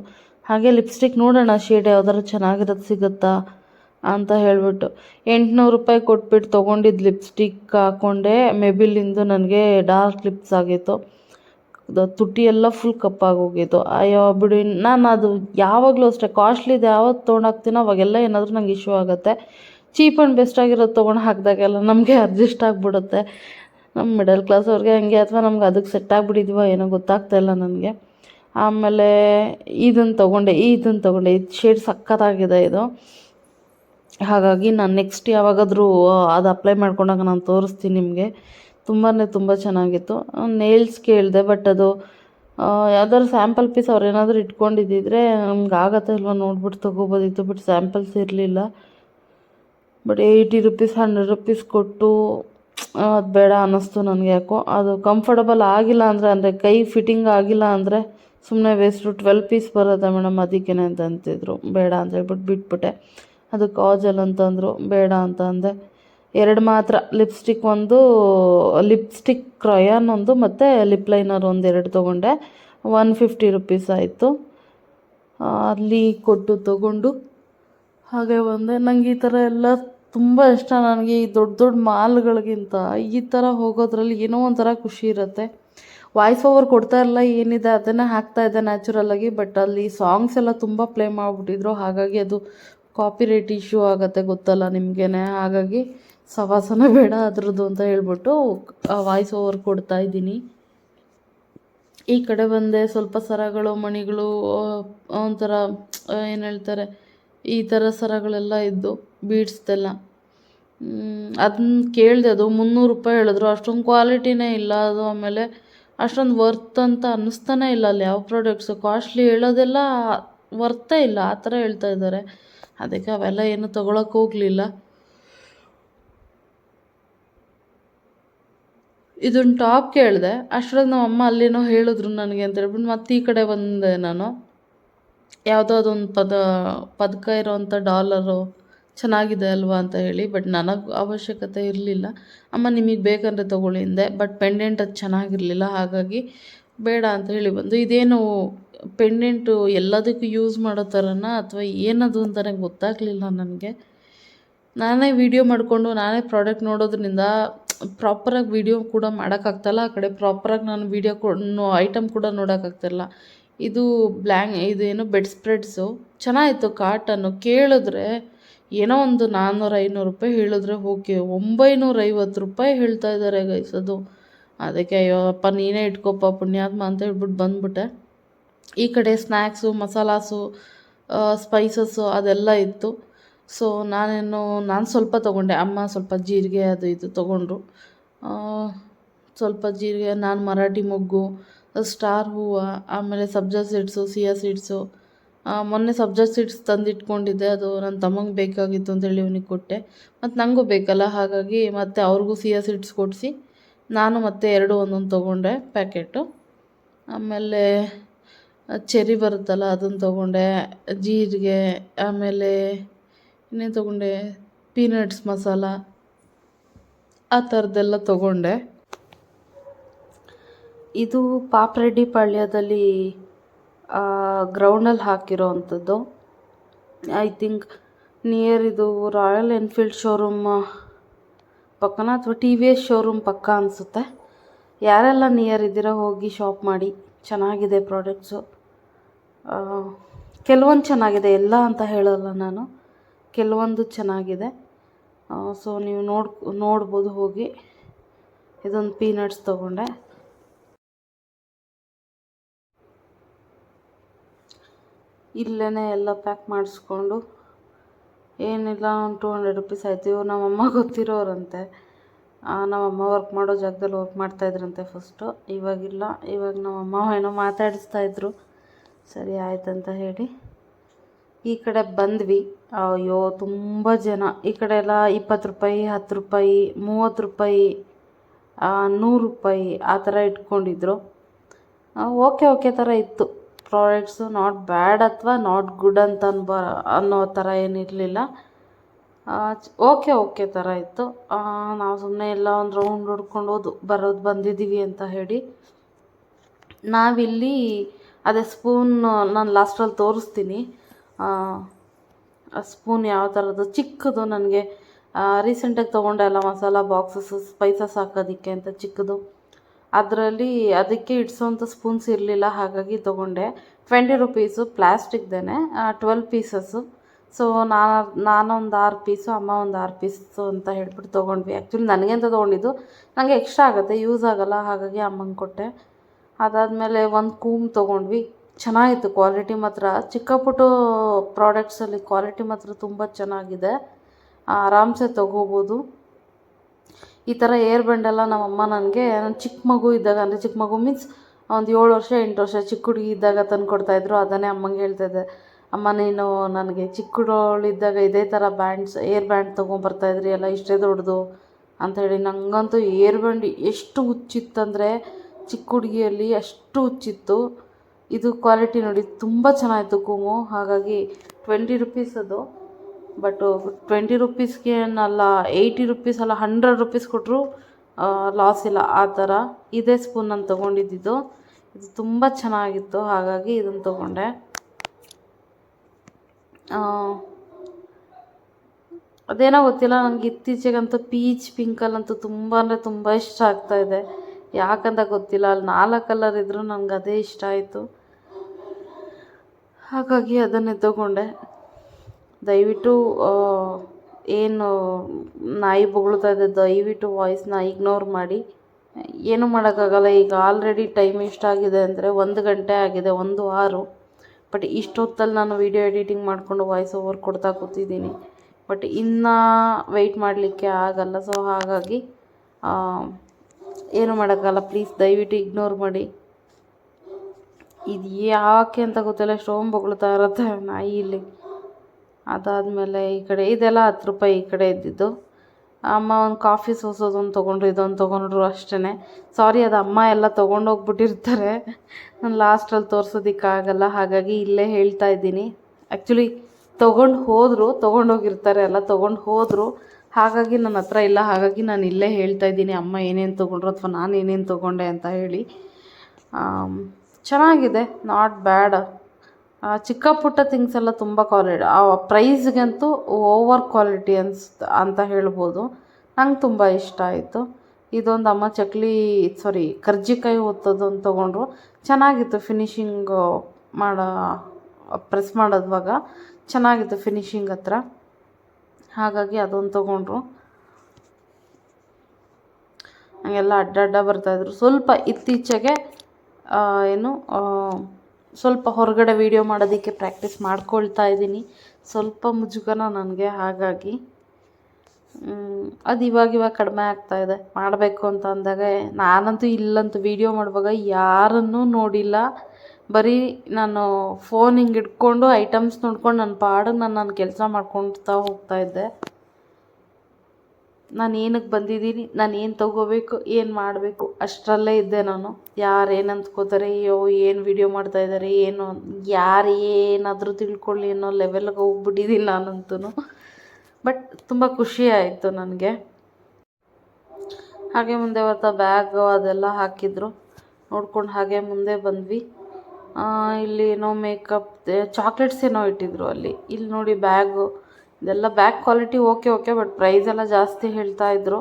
ಹಾಗೆ ಲಿಪ್ಸ್ಟಿಕ್ ನೋಡೋಣ. ಶೇಡ್ ಯಾವ್ದಾದ್ರು ಚೆನ್ನಾಗಿರೋದು ಸಿಗುತ್ತಾ ಅಂತ ಹೇಳಿಬಿಟ್ಟು. ಎಂಟುನೂರು ರೂಪಾಯಿ ಕೊಟ್ಬಿಟ್ಟು ತೊಗೊಂಡಿದ್ದು ಲಿಪ್ಸ್ಟಿಕ್ ಹಾಕ್ಕೊಂಡೆ ಮೆಬಿಲಿಂದು ನನಗೆ ಡಾರ್ಕ್ ಲಿಪ್ಸ್ ಆಗಿತ್ತು. ತುಟಿ ಎಲ್ಲ ಫುಲ್ ಕಪ್ಪಾಗೋಗಿತ್ತು ಅಯ್ಯೋ ಬಿಡು, ನಾನು ಅದು ಯಾವಾಗಲೂ ಅಷ್ಟೇ ಕಾಸ್ಟ್ಲಿದು ಯಾವತ್ತು ತೊಗೊಂಡಾಗ್ತೀನೋ ಅವಾಗೆಲ್ಲ ಏನಾದರೂ ನಂಗೆ ಇಶ್ಯೂ ಆಗುತ್ತೆ. ಚೀಪ್ ಆ್ಯಂಡ್ ಬೆಸ್ಟ್ ಆಗಿರೋದು ತೊಗೊಂಡು ಹಾಕಿದಾಗೆಲ್ಲ ನಮಗೆ ಅಡ್ಜಸ್ಟ್ ಆಗಿಬಿಡುತ್ತೆ. ನಮ್ಮ ಮಿಡಲ್ ಕ್ಲಾಸ್ ಅವ್ರಿಗೆ ಹಂಗೆ, ಅಥವಾ ನಮ್ಗೆ ಅದಕ್ಕೆ ಸೆಟ್ ಆಗಿಬಿಟ್ಟಿದ್ವ ಏನೋ ಗೊತ್ತಾಗ್ತಾ ಇಲ್ಲ ನನಗೆ. ಆಮೇಲೆ ಇದನ್ನು ತೊಗೊಂಡೆ ಇದನ್ನು ತೊಗೊಂಡೆ, ಇದು ಶೇಡ್ ಸಕ್ಕತ್ತಾಗಿದೆ ಇದು. ಹಾಗಾಗಿ ನಾನು ನೆಕ್ಸ್ಟ್ ಯಾವಾಗಾದರೂ ಅದು ಅಪ್ಲೈ ಮಾಡ್ಕೊಂಡಾಗ ನಾನು ತೋರಿಸ್ತೀನಿ ನಿಮಗೆ. ತುಂಬಾ ತುಂಬ ಚೆನ್ನಾಗಿತ್ತು. ನೇಲ್ಸ್ ಕೇಳಿದೆ ಬಟ್ ಅದು ಯಾವ್ದಾದ್ರು ಸ್ಯಾಂಪಲ್ ಪೀಸ್ ಅವ್ರು ಏನಾದರೂ ಇಟ್ಕೊಂಡಿದ್ದಿದ್ರೆ ನಮ್ಗೆ ಆಗತ್ತೆ ಇಲ್ವ ನೋಡ್ಬಿಟ್ಟು ತೊಗೋಬೋದಿತ್ತು ಬಟ್ ಸ್ಯಾಂಪಲ್ಸ್ ಇರಲಿಲ್ಲ. But eighty rupees hundred rupees ಕೊಟ್ಟು ಅದು ಬೇಡ ಅನ್ನಿಸ್ತು ನನಗೆ ಯಾಕೋ. ಅದು ಕಂಫರ್ಟಬಲ್ ಆಗಿಲ್ಲ ಅಂದರೆ ಅಂದರೆ ಕೈ ಫಿಟ್ಟಿಂಗ್ ಆಗಿಲ್ಲ ಅಂದರೆ ಸುಮ್ಮನೆ ವೇಸ್ಟು ಟ್ವೆಲ್ ಪೀಸ್ ಬರುತ್ತೆ ಮೇಡಮ್, ಅದಕ್ಕೇನೆ ಅಂತ ಅಂತಿದ್ರು. ಬೇಡ ಅಂತ ಹೇಳ್ಬಿಟ್ಟು ಬಿಟ್ಬಿಟ್ಟೆ. ಅದು ಕಾಜಲ್ ಅಂತಂದರು, ಬೇಡ ಅಂತ ಅಂದೆ. ಎರಡು ಮಾತ್ರ. ಲಿಪ್ಸ್ಟಿಕ್ ಒಂದು, ಲಿಪ್ಸ್ಟಿಕ್ ಕ್ರಯಾನ್ ಒಂದು ಮತ್ತು ಲಿಪ್ ಲೈನರ್ ಒಂದು ಎರಡು ತೊಗೊಂಡೆ. ಒನ್ ಫಿಫ್ಟಿ ರುಪೀಸ್ ಆಯಿತು. ಅಲ್ಲಿ ಕೊಟ್ಟು ತೊಗೊಂಡು. ಹಾಗೆ ಒಂದೆ ನನಗೆ ಈ ಥರ ಎಲ್ಲ ತುಂಬ ಇಷ್ಟ. ನನಗೆ ಈ ದೊಡ್ಡ ದೊಡ್ಡ ಮಾಲ್ಗಳಿಗಿಂತ ಈ ಥರ ಹೋಗೋದ್ರಲ್ಲಿ ಏನೋ ಒಂಥರ ಖುಷಿ ಇರುತ್ತೆ. ವಾಯ್ಸ್ ಓವರ್ ಕೊಡ್ತಾ ಇರಲ್ಲ, ಏನಿದೆ ಅದನ್ನೇ ಹಾಕ್ತಾ ಇದೆ ನ್ಯಾಚುರಲ್ಲಾಗಿ ಬಟ್ ಅಲ್ಲಿ ಸಾಂಗ್ಸ್ ಎಲ್ಲ ತುಂಬ ಪ್ಲೇ ಮಾಡಿಬಿಟ್ಟಿದ್ರು. ಹಾಗಾಗಿ ಅದು ಕಾಪಿ ರೇಟ್ ಇಶ್ಯೂ ಆಗುತ್ತೆ ಗೊತ್ತಲ್ಲ ನಿಮಗೇನೆ. ಹಾಗಾಗಿ ಸವಾಸನ ಬೇಡ ಅದ್ರದ್ದು ಅಂತ ಹೇಳ್ಬಿಟ್ಟು ವಾಯ್ಸ್ ಓವರ್ ಕೊಡ್ತಾ ಇದ್ದೀನಿ. ಈ ಕಡೆ ಬಂದೆ, ಸ್ವಲ್ಪ ಸರಗಳು, ಮಣಿಗಳು ಒಂಥರ ಏನು ಹೇಳ್ತಾರೆ, ಈ ಥರ ಸರಗಳೆಲ್ಲ ಇದ್ದು ಬೀಡ್ಸ್ದೆಲ್ಲ. ಅದನ್ನ ಕೇಳಿದೆ, ಅದು ಮುನ್ನೂರು ರೂಪಾಯಿ ಹೇಳಿದ್ರು. ಅಷ್ಟೊಂದು ಕ್ವಾಲಿಟಿನೇ ಇಲ್ಲ, ಅದು ಆಮೇಲೆ ಅಷ್ಟೊಂದು ವರ್ತ್ ಅಂತ ಅನ್ನಿಸ್ತಾನೆ ಇಲ್ಲ ಅಲ್ಲಿ ಯಾವ ಪ್ರಾಡಕ್ಟ್ಸು ಕಾಸ್ಟ್ಲಿ ಹೇಳೋದೆಲ್ಲ ವರ್ತೇ ಇಲ್ಲ, ಆ ಥರ ಹೇಳ್ತಾ ಇದ್ದಾರೆ. ಅದಕ್ಕೆ ಅವೆಲ್ಲ ಏನು ತೊಗೊಳಕ್ಕೆ ಹೋಗಲಿಲ್ಲ. ಇದೊಂದು ಟಾಪ್ ಕೇಳಿದೆ, ಅಷ್ಟರಲ್ಲಿ ನಮ್ಮ ಅಮ್ಮ ಅಲ್ಲಿನೋ ಹೇಳಿದ್ರು ನನಗೆ ಅಂತ ಹೇಳ್ಬಿಟ್ಟು ಮತ್ತೆ ಈ ಕಡೆ ಬಂದೆ ನಾನು. ಯಾವುದೋ ಅದೊಂದು ಪದ, ಪದಕ ಇರೋವಂಥ ಡಾಲರು ಚೆನ್ನಾಗಿದೆ ಅಲ್ವಾ ಅಂತ ಹೇಳಿ ಬಟ್ ನನಗೆ ಅವಶ್ಯಕತೆ ಇರಲಿಲ್ಲ. ಅಮ್ಮ ನಿಮಗೆ ಬೇಕಂದರೆ ತೊಗೊಳ್ಳಿ ಹಿಂದೆ ಬಟ್ ಪೆಂಡೆಂಟ್ ಅದು ಚೆನ್ನಾಗಿರಲಿಲ್ಲ, ಹಾಗಾಗಿ ಬೇಡ ಅಂತ ಹೇಳಿ ಬಂದು. ಇದೇನು ಪೆಂಡೆಂಟು ಎಲ್ಲದಕ್ಕೂ ಯೂಸ್ ಮಾಡೋ ಥರನ ಅಥವಾ ಏನದು ಅಂತಲೇ ಗೊತ್ತಾಗಲಿಲ್ಲ ನನಗೆ. ನಾನೇ ವೀಡಿಯೋ ಮಾಡಿಕೊಂಡು, ನಾನೇ ಪ್ರಾಡಕ್ಟ್ ನೋಡೋದ್ರಿಂದ ಪ್ರಾಪರಾಗಿ ವೀಡಿಯೋ ಕೂಡ ಮಾಡೋಕ್ಕಾಗ್ತಾಯಿಲ್ಲ ಆ ಕಡೆ ಪ್ರಾಪರಾಗಿ ನಾನು ವೀಡಿಯೋ ಕೊ ಐಟಮ್ ಕೂಡ ನೋಡೋಕ್ಕಾಗ್ತಾಯಿಲ್ಲ ಇದು ಬ್ಲ್ಯಾಂಗ್ ಇದೇನು ಬೆಡ್ ಸ್ಪ್ರೆಡ್ಸು ಚೆನ್ನಾಗಿತ್ತು ಕಾಟನ್ನು ಕೇಳಿದ್ರೆ ಏನೋ ಒಂದು ನಾನ್ನೂರು ಐನೂರು ರೂಪಾಯಿ ಹೇಳಿದ್ರೆ ಓಕೆ. ಒಂಬೈನೂರ ಐವತ್ತು ರೂಪಾಯಿ ಹೇಳ್ತಾ ಇದ್ದಾರೆ ಗೈಸ್ ಅದು. ಅದಕ್ಕೆ ಅಯ್ಯೋ, ಅಪ್ಪ, ನೀನೇ ಇಟ್ಕೊಪ್ಪ, ಪುಣ್ಯಾತ್ಮ ಅಂತ ಹೇಳ್ಬಿಟ್ಟು ಬಂದ್ಬಿಟ್ಟೆ. ಈ ಕಡೆ ಸ್ನ್ಯಾಕ್ಸು ಮಸಾಲಾಸು ಸ್ಪೈಸಸ್ಸು ಅದೆಲ್ಲ ಇತ್ತು. ಸೊ ನಾನೇನು, ನಾನು ಸ್ವಲ್ಪ ತೊಗೊಂಡೆ. ಅಮ್ಮ ಸ್ವಲ್ಪ ಜೀರಿಗೆ ಅದು ಇದು ತೊಗೊಂಡ್ರು. ಸ್ವಲ್ಪ ಜೀರಿಗೆ, ನಾನು ಮರಾಠಿ ಮೊಗ್ಗು, ಸ್ಟಾರ್ ಹೂವು, ಆಮೇಲೆ ಸಬ್ಜಾ ಸೀಡ್ಸು, ಸಿಯಾ ಸೀಡ್ಸು. ಮೊನ್ನೆ ಸಬ್ಜಾ ಸೀಡ್ಸ್ ತಂದಿಟ್ಕೊಂಡಿದ್ದೆ. ಅದು ನನ್ನ ತಮ್ಮಂಗೆ ಬೇಕಾಗಿತ್ತು ಅಂತೇಳಿ ಇವನಿಗೆ ಕೊಟ್ಟೆ. ಮತ್ತು ನನಗೂ ಬೇಕಲ್ಲ, ಹಾಗಾಗಿ ಮತ್ತು ಅವ್ರಿಗೂ ಸಿಯಾ ಸೀಡ್ಸ್ ಕೊಡಿಸಿ. ನಾನು ಮತ್ತೆ ಎರಡು ಒಂದೊಂದು ತೊಗೊಂಡೆ ಪ್ಯಾಕೆಟು. ಆಮೇಲೆ ಚೆರಿ ಬರುತ್ತಲ್ಲ ಅದನ್ನು ತೊಗೊಂಡೆ. ಜೀರಿಗೆ, ಆಮೇಲೆ ಇನ್ನೇನು ತೊಗೊಂಡೆ? ಪೀನಟ್ಸ್ ಮಸಾಲ. ಆ ಥರದ್ದೆಲ್ಲ ತೊಗೊಂಡೆ. ಇದು ಪಾಪ್ರೆಡ್ಡಿ ಪಾಳ್ಯದಲ್ಲಿ ಗ್ರೌಂಡಲ್ಲಿ ಹಾಕಿರೋ ಅಂಥದ್ದು. ಐ ಥಿಂಕ್ ನಿಯರ್ ಇದು ರಾಯಲ್ ಎನ್ಫೀಲ್ಡ್ ಶೋರೂಮ್ ಪಕ್ಕನ ಅಥವಾ ಟಿ ವಿ ಎಸ್ ಶೋರೂಮ್ ಪಕ್ಕ ಅನಿಸುತ್ತೆ. ಯಾರೆಲ್ಲ ನಿಯರ್ ಇದ್ದೀರೋ ಹೋಗಿ ಶಾಪ್ ಮಾಡಿ. ಚೆನ್ನಾಗಿದೆ ಪ್ರಾಡಕ್ಟ್ಸು ಕೆಲವೊಂದು ಚೆನ್ನಾಗಿದೆ, ಎಲ್ಲ ಅಂತ ಹೇಳಲ್ಲ ನಾನು. ಕೆಲವೊಂದು ಚೆನ್ನಾಗಿದೆ. ಸೊ ನೀವು ನೋಡ್, ನೋಡ್ಬೋದು ಹೋಗಿ. ಇದೊಂದು ಪೀನಟ್ಸ್ ತೊಗೊಂಡೆ. ಇಲ್ಲೇ ಎಲ್ಲ ಪ್ಯಾಕ್ ಮಾಡಿಸ್ಕೊಂಡು. ಏನಿಲ್ಲ, ಒಂದು ಟೂ ಹಂಡ್ರೆಡ್ ರುಪೀಸ್ ಆಯ್ತು. ಇವ್ರು ನಮ್ಮಮ್ಮ ಗೊತ್ತಿರೋರಂತೆ. ನಮ್ಮಮ್ಮ ವರ್ಕ್ ಮಾಡೋ ಜಾಗದಲ್ಲಿ ವರ್ಕ್ ಮಾಡ್ತಾಯಿದ್ರಂತೆ ಫಸ್ಟು ಇವಾಗಿಲ್ಲ. ಇವಾಗ ನಮ್ಮಮ್ಮ ಏನೋ ಮಾತಾಡಿಸ್ತಾ ಇದ್ರು. ಸರಿ, ಆಯ್ತಂತ ಹೇಳಿ. ಈ ಕಡೆ ಬಂದ್ವಿ. ಅಯ್ಯೋ, ತುಂಬ ಜನ. ಈ ಕಡೆ ಎಲ್ಲ ಇಪ್ಪತ್ತು ರೂಪಾಯಿ, ಹತ್ತು ರೂಪಾಯಿ, ಮೂವತ್ತು ರೂಪಾಯಿ ನೂರು ರೂಪಾಯಿ ಆ ಥರ ಇಟ್ಕೊಂಡಿದ್ರು. ಓಕೆ ಓಕೆ ಥರ ಇತ್ತು. ಪ್ರಾಡಕ್ಟ್ಸು ನಾಟ್ ಬ್ಯಾಡ್ ಅಥವಾ ನಾಟ್ ಗುಡ್ ಅಂತ ಅನ್ಬ, ಅನ್ನೋ ಥರ ಏನಿರಲಿಲ್ಲ ಓಕೆ ಓಕೆ ಥರ ಇತ್ತು. ನಾವು ಸುಮ್ಮನೆ ಎಲ್ಲ ಒಂದು ರೌಂಡ್ ಹೊಡ್ಕೊಂಡು ಹೋದು, ಬರೋದು, ಬಂದಿದ್ದೀವಿ ಅಂತ ಹೇಳಿ. ನಾವಿಲ್ಲಿ ಅದೇ ಸ್ಪೂನ್ ನಾನು ಲಾಸ್ಟಲ್ಲಿ ತೋರಿಸ್ತೀನಿ. ಸ್ಪೂನ್ ಯಾವ ಥರದ್ದು ಚಿಕ್ಕದು ನನಗೆ. ರೀಸೆಂಟಾಗಿ ತೊಗೊಂಡೆ ಅಲ್ಲ ಮಸಾಲ ಬಾಕ್ಸಸ್ ಸ್ಪೈಸಸ್ ಹಾಕೋದಕ್ಕೆ ಅಂತ ಚಿಕ್ಕದು. ಅದರಲ್ಲಿ ಅದಕ್ಕೆ ಇಡ್ಸೋಂಥ ಸ್ಪೂನ್ಸ್ ಇರಲಿಲ್ಲ, ಹಾಗಾಗಿ ತೊಗೊಂಡೆ. ಟ್ವೆಂಟಿ ರುಪೀಸು ಪ್ಲ್ಯಾಸ್ಟಿಕ್ದೇ ಟ್ವೆಲ್ ಪೀಸಸ್ಸು ಸೊ ನಾನು ನಾನೊಂದು ಆರು ಪೀಸು ಅಮ್ಮ ಒಂದು ಆರು ಪೀಸು ಅಂತ ಹೇಳ್ಬಿಟ್ಟು ತೊಗೊಂಡ್ವಿ. ಆ್ಯಕ್ಚುಲಿ ನನಗೆ ಅಂತ ತೊಗೊಂಡಿದ್ದು. ನನಗೆ ಎಕ್ಸ್ಟ್ರಾ ಆಗುತ್ತೆ ಯೂಸ್ ಆಗೋಲ್ಲ, ಹಾಗಾಗಿ ಅಮ್ಮಂಗೆ ಕೊಟ್ಟೆ. ಅದಾದಮೇಲೆ ಒಂದು ಕೂಮ್ ತೊಗೊಂಡ್ವಿ. ಚೆನ್ನಾಗಿತ್ತು ಕ್ವಾಲಿಟಿ ಮಾತ್ರ. ಚಿಕ್ಕ ಪುಟ್ಟ ಪ್ರಾಡಕ್ಟ್ಸಲ್ಲಿ ಕ್ವಾಲಿಟಿ ಮಾತ್ರ ತುಂಬ ಚೆನ್ನಾಗಿದೆ. ಆರಾಮ್ಸೆ ತೊಗೋಬೋದು. ಈ ಥರ ಏರ್ ಬ್ಯಾಂಡೆಲ್ಲ ನಮ್ಮಮ್ಮ ನನಗೆ ನನ್ನ ಚಿಕ್ಕ ಮಗು ಇದ್ದಾಗ, ಅಂದರೆ ಚಿಕ್ಕ ಮಗು ಮೀನ್ಸ್ ಒಂದು ಏಳು ವರ್ಷ, ಎಂಟು ವರ್ಷ ಚಿಕ್ಕ ಹುಡುಗಿ ಇದ್ದಾಗ ತಂದು ಕೊಡ್ತಾಯಿದ್ರು ಅದನ್ನೇ ಅಮ್ಮಂಗೆ ಹೇಳ್ತಾಯಿದ್ದೆ ಅಮ್ಮ, ನೀನು ನನಗೆ ಚಿಕ್ಕ ಹುಡುಗಳಿದ್ದಾಗ ಇದೇ ಥರ ಬ್ಯಾಂಡ್ಸ್ ಏರ್ ಬ್ಯಾಂಡ್ ತೊಗೊಂಬರ್ತಾಯಿದ್ರಿ ಎಲ್ಲ ಇಷ್ಟೇ ದೊಡ್ಡದು ಅಂಥೇಳಿ ನನಗಂತೂ ಏರ್ ಬ್ಯಾಂಡ್ ಎಷ್ಟು ಹುಚ್ಚಿತ್ತಂದರೆ ಚಿಕ್ಕ ಹುಡುಗಿಯಲ್ಲಿ ಅಷ್ಟು ಹುಚ್ಚಿತ್ತು. ಇದು ಕ್ವಾಲಿಟಿ ನೋಡಿ ತುಂಬ ಚೆನ್ನಾಗಿತ್ತು ಕೂಮು. ಹಾಗಾಗಿ ಟ್ವೆಂಟಿ ರುಪೀಸ್ ಅದು. ಬಟ್ ಟ್ವೆಂಟಿ ರುಪೀಸ್ಗೆ ಏನಲ್ಲ ಏಯ್ಟಿ ರುಪೀಸ್ ಅಲ್ಲ ಹಂಡ್ರೆಡ್ ರುಪೀಸ್ ಕೊಟ್ಟರು ಲಾಸ್ ಇಲ್ಲ. ಆ ಥರ ಇದೇ ಸ್ಪೂನ್ ನಾನು ತೊಗೊಂಡಿದ್ದು ಇದು ತುಂಬ ಚೆನ್ನಾಗಿತ್ತು. ಹಾಗಾಗಿ ಇದನ್ನು ತೊಗೊಂಡೆ. ಅದೇನೋ ಗೊತ್ತಿಲ್ಲ ನನಗೆ ಇತ್ತೀಚೆಗಂತೂ ಪೀಚ್ ಪಿಂಕಲ್ಲಂತೂ ತುಂಬ ಅಂದರೆ ತುಂಬ ಇಷ್ಟ ಆಗ್ತಾಯಿದೆ ಯಾಕಂತ ಗೊತ್ತಿಲ್ಲ, ಅಲ್ಲಿ ನಾಲ್ಕು ಕಲರ್ ಇದ್ದರೂ ನನಗೆ ಅದೇ ಇಷ್ಟ ಆಯಿತು. ಹಾಗಾಗಿ ಅದನ್ನೇ ತಗೊಂಡೆ. ದಯವಿಟ್ಟು ಏನು, ನಾಯಿ ಬೊಗಳ್ತಾ ಇದೆ ದಯವಿಟ್ಟು ವಾಯ್ಸ್ನ ಇಗ್ನೋರ್ ಮಾಡಿ. ಏನೂ ಮಾಡೋಕ್ಕಾಗಲ್ಲ, ಈಗ ಆಲ್ರೆಡಿ ಟೈಮ್ ಎಷ್ಟಾಗಿದೆ ಅಂದರೆ ಒಂದು ಗಂಟೆ ಆಗಿದೆ, ಒಂದು ಆರು. ಬಟ್ ಇಷ್ಟೊತ್ತಲ್ಲಿ ನಾನು ವೀಡಿಯೋ ಎಡಿಟಿಂಗ್ ಮಾಡಿಕೊಂಡು ವಾಯ್ಸ್ ಓವರ್ ಕೊಡ್ತಾ ಕೂತಿದ್ದೀನಿ. ಬಟ್ ಇನ್ನೂ ವೆಯ್ಟ್ ಮಾಡಲಿಕ್ಕೆ ಆಗಲ್ಲ. ಸೊ ಹಾಗಾಗಿ ಏನು ಮಾಡೋಕ್ಕಾಗಲ್ಲ. ಪ್ಲೀಸ್ ದಯವಿಟ್ಟು ಇಗ್ನೋರ್ ಮಾಡಿ. ಇದು ಯಾಕೆ ಅಂತ ಗೊತ್ತಿಲ್ಲ ಸ್ಟೋಮ್ ಬೊಗಳ್ತಾ ಇರುತ್ತೆ ನಾಯಿ ಇಲ್ಲಿ. ಅದಾದಮೇಲೆ ಈ ಕಡೆ, ಇದೆಲ್ಲ ಹತ್ತು ರೂಪಾಯಿ ಈ ಕಡೆ ಇದ್ದಿದ್ದು. ಅಮ್ಮ ಒಂದು ಕಾಫಿ ಸೋಸೋದೊಂದು ತೊಗೊಂಡ್ರು, ಇದೊಂದು ತೊಗೊಂಡ್ರು ಅಷ್ಟೇ ಸಾರಿ ಅದು ಅಮ್ಮ ಎಲ್ಲ ತೊಗೊಂಡೋಗ್ಬಿಟ್ಟಿರ್ತಾರೆ. ನಾನು ಲಾಸ್ಟಲ್ಲಿ ತೋರ್ಸೋದಕ್ಕಾಗಲ್ಲ, ಹಾಗಾಗಿ ಇಲ್ಲೇ ಹೇಳ್ತಾ ಇದ್ದೀನಿ. ಆ್ಯಕ್ಚುಲಿ ತೊಗೊಂಡು ಹೋದರು, ತೊಗೊಂಡೋಗಿರ್ತಾರೆ ಎಲ್ಲ, ತೊಗೊಂಡು ಹೋದರು. ಹಾಗಾಗಿ ನನ್ನ ಹತ್ರ ಇಲ್ಲ, ಹಾಗಾಗಿ ನಾನು ಇಲ್ಲೇ ಹೇಳ್ತಾ ಇದ್ದೀನಿ. ಅಮ್ಮ ಏನೇನು ತೊಗೊಂಡ್ರು ಅಥವಾ ನಾನು ಏನೇನು ತೊಗೊಂಡೆ ಅಂತ ಹೇಳಿ. ಚೆನ್ನಾಗಿದೆ ನಾಟ್ ಬ್ಯಾಡ್ ಚಿಕ್ಕ ಪುಟ್ಟ ಥಿಂಗ್ಸ್ ಎಲ್ಲ ತುಂಬ ಕ್ವಾಲಿಟಿ ಆ ಪ್ರೈಸ್ಗಂತೂ ಓವರ್ ಕ್ವಾಲಿಟಿ ಅನ್ಸ್, ಅಂತ ಹೇಳ್ಬೋದು. ನಂಗೆ ತುಂಬ ಇಷ್ಟ ಆಯಿತು. ಇದೊಂದು ಅಮ್ಮ ಚಕ್ಲಿ ಸಾರಿ ಕರ್ಜಿಕಾಯಿ ಒತ್ತೋದೊಂದು ತೊಗೊಂಡ್ರು. ಚೆನ್ನಾಗಿತ್ತು ಫಿನಿಶಿಂಗು ಮಾಡೋ ಪ್ರೆಸ್ ಮಾಡೋದ್ವಾಗ. ಚೆನ್ನಾಗಿತ್ತು ಫಿನಿಶಿಂಗ್ ಹತ್ರ. ಹಾಗಾಗಿ ಅದೊಂದು ತೊಗೊಂಡ್ರು. ಹಂಗೆಲ್ಲ ಅಡ್ಡ ಅಡ್ಡ ಬರ್ತಾಯಿದ್ರು ಸ್ವಲ್ಪ ಇತ್ತೀಚೆಗೆ ಏನು ಸ್ವಲ್ಪ ಹೊರಗಡೆ ವೀಡಿಯೋ ಮಾಡೋದಕ್ಕೆ ಪ್ರಾಕ್ಟೀಸ್ ಮಾಡ್ಕೊಳ್ತಾ ಇದ್ದೀನಿ. ಸ್ವಲ್ಪ ಮುಜುಗರ ನನಗೆ, ಹಾಗಾಗಿ ಅದು ಇವಾಗ ಇವಾಗ ಕಡಿಮೆ ಇದೆ. ಮಾಡಬೇಕು ಅಂತ ಅಂದಾಗ, ನಾನಂತೂ ಇಲ್ಲಂತೂ ವೀಡಿಯೋ ಮಾಡುವಾಗ ಯಾರನ್ನೂ ನೋಡಿಲ್ಲ. ಬರೀ ನಾನು ಫೋನ್ ಹಿಂಗೆ ಇಟ್ಕೊಂಡು ಐಟಮ್ಸ್ ನೋಡ್ಕೊಂಡು ನನ್ನ ಪಾಡನ್ನು ನಾನು ಕೆಲಸ ಮಾಡ್ಕೊಳ್ತಾ ಹೋಗ್ತಾ ಇದ್ದೆ. ನಾನು ಏನಕ್ಕೆ ಬಂದಿದ್ದೀನಿ? ನಾನು ಏನು ತೊಗೋಬೇಕು? ಏನು ಮಾಡಬೇಕು? ಅಷ್ಟರಲ್ಲೇ ಇದ್ದೆ ನಾನು. ಯಾರು ಏನು ಅಂದ್ಕೋತಾರೆ? ಅಯ್ಯೋ, ಏನು ವಿಡಿಯೋ ಮಾಡ್ತಾ ಇದ್ದಾರೆ ಏನು? ಯಾರು ಏನಾದರೂ ತಿಳ್ಕೊಳ್ಳಿ ಅನ್ನೋ ಲೆವೆಲ್ಗೆ ಹೋಗ್ಬಿಟ್ಟಿದ್ದೀನಿ ನಾನಂತೂ ಬಟ್ ತುಂಬ ಖುಷಿ ಆಯಿತು ನನಗೆ. ಹಾಗೆ ಮುಂದೆ ಬರ್ತಾ ಬ್ಯಾಗು ಅದೆಲ್ಲ ಹಾಕಿದ್ರು. ನೋಡ್ಕೊಂಡು ಹಾಗೆ ಮುಂದೆ ಬಂದ್ವಿ. ಇಲ್ಲಿ ಏನೋ ಮೇಕಪ್ ಚಾಕ್ಲೇಟ್ಸ್ ಏನೋ ಇಟ್ಟಿದ್ರು ಅಲ್ಲಿ. ಇಲ್ಲಿ ನೋಡಿ ಬ್ಯಾಗು ಇದೆಲ್ಲ bag quality okay okay but price ಎಲ್ಲ ಜಾಸ್ತಿ ಹೇಳ್ತಾ ಇದ್ರು.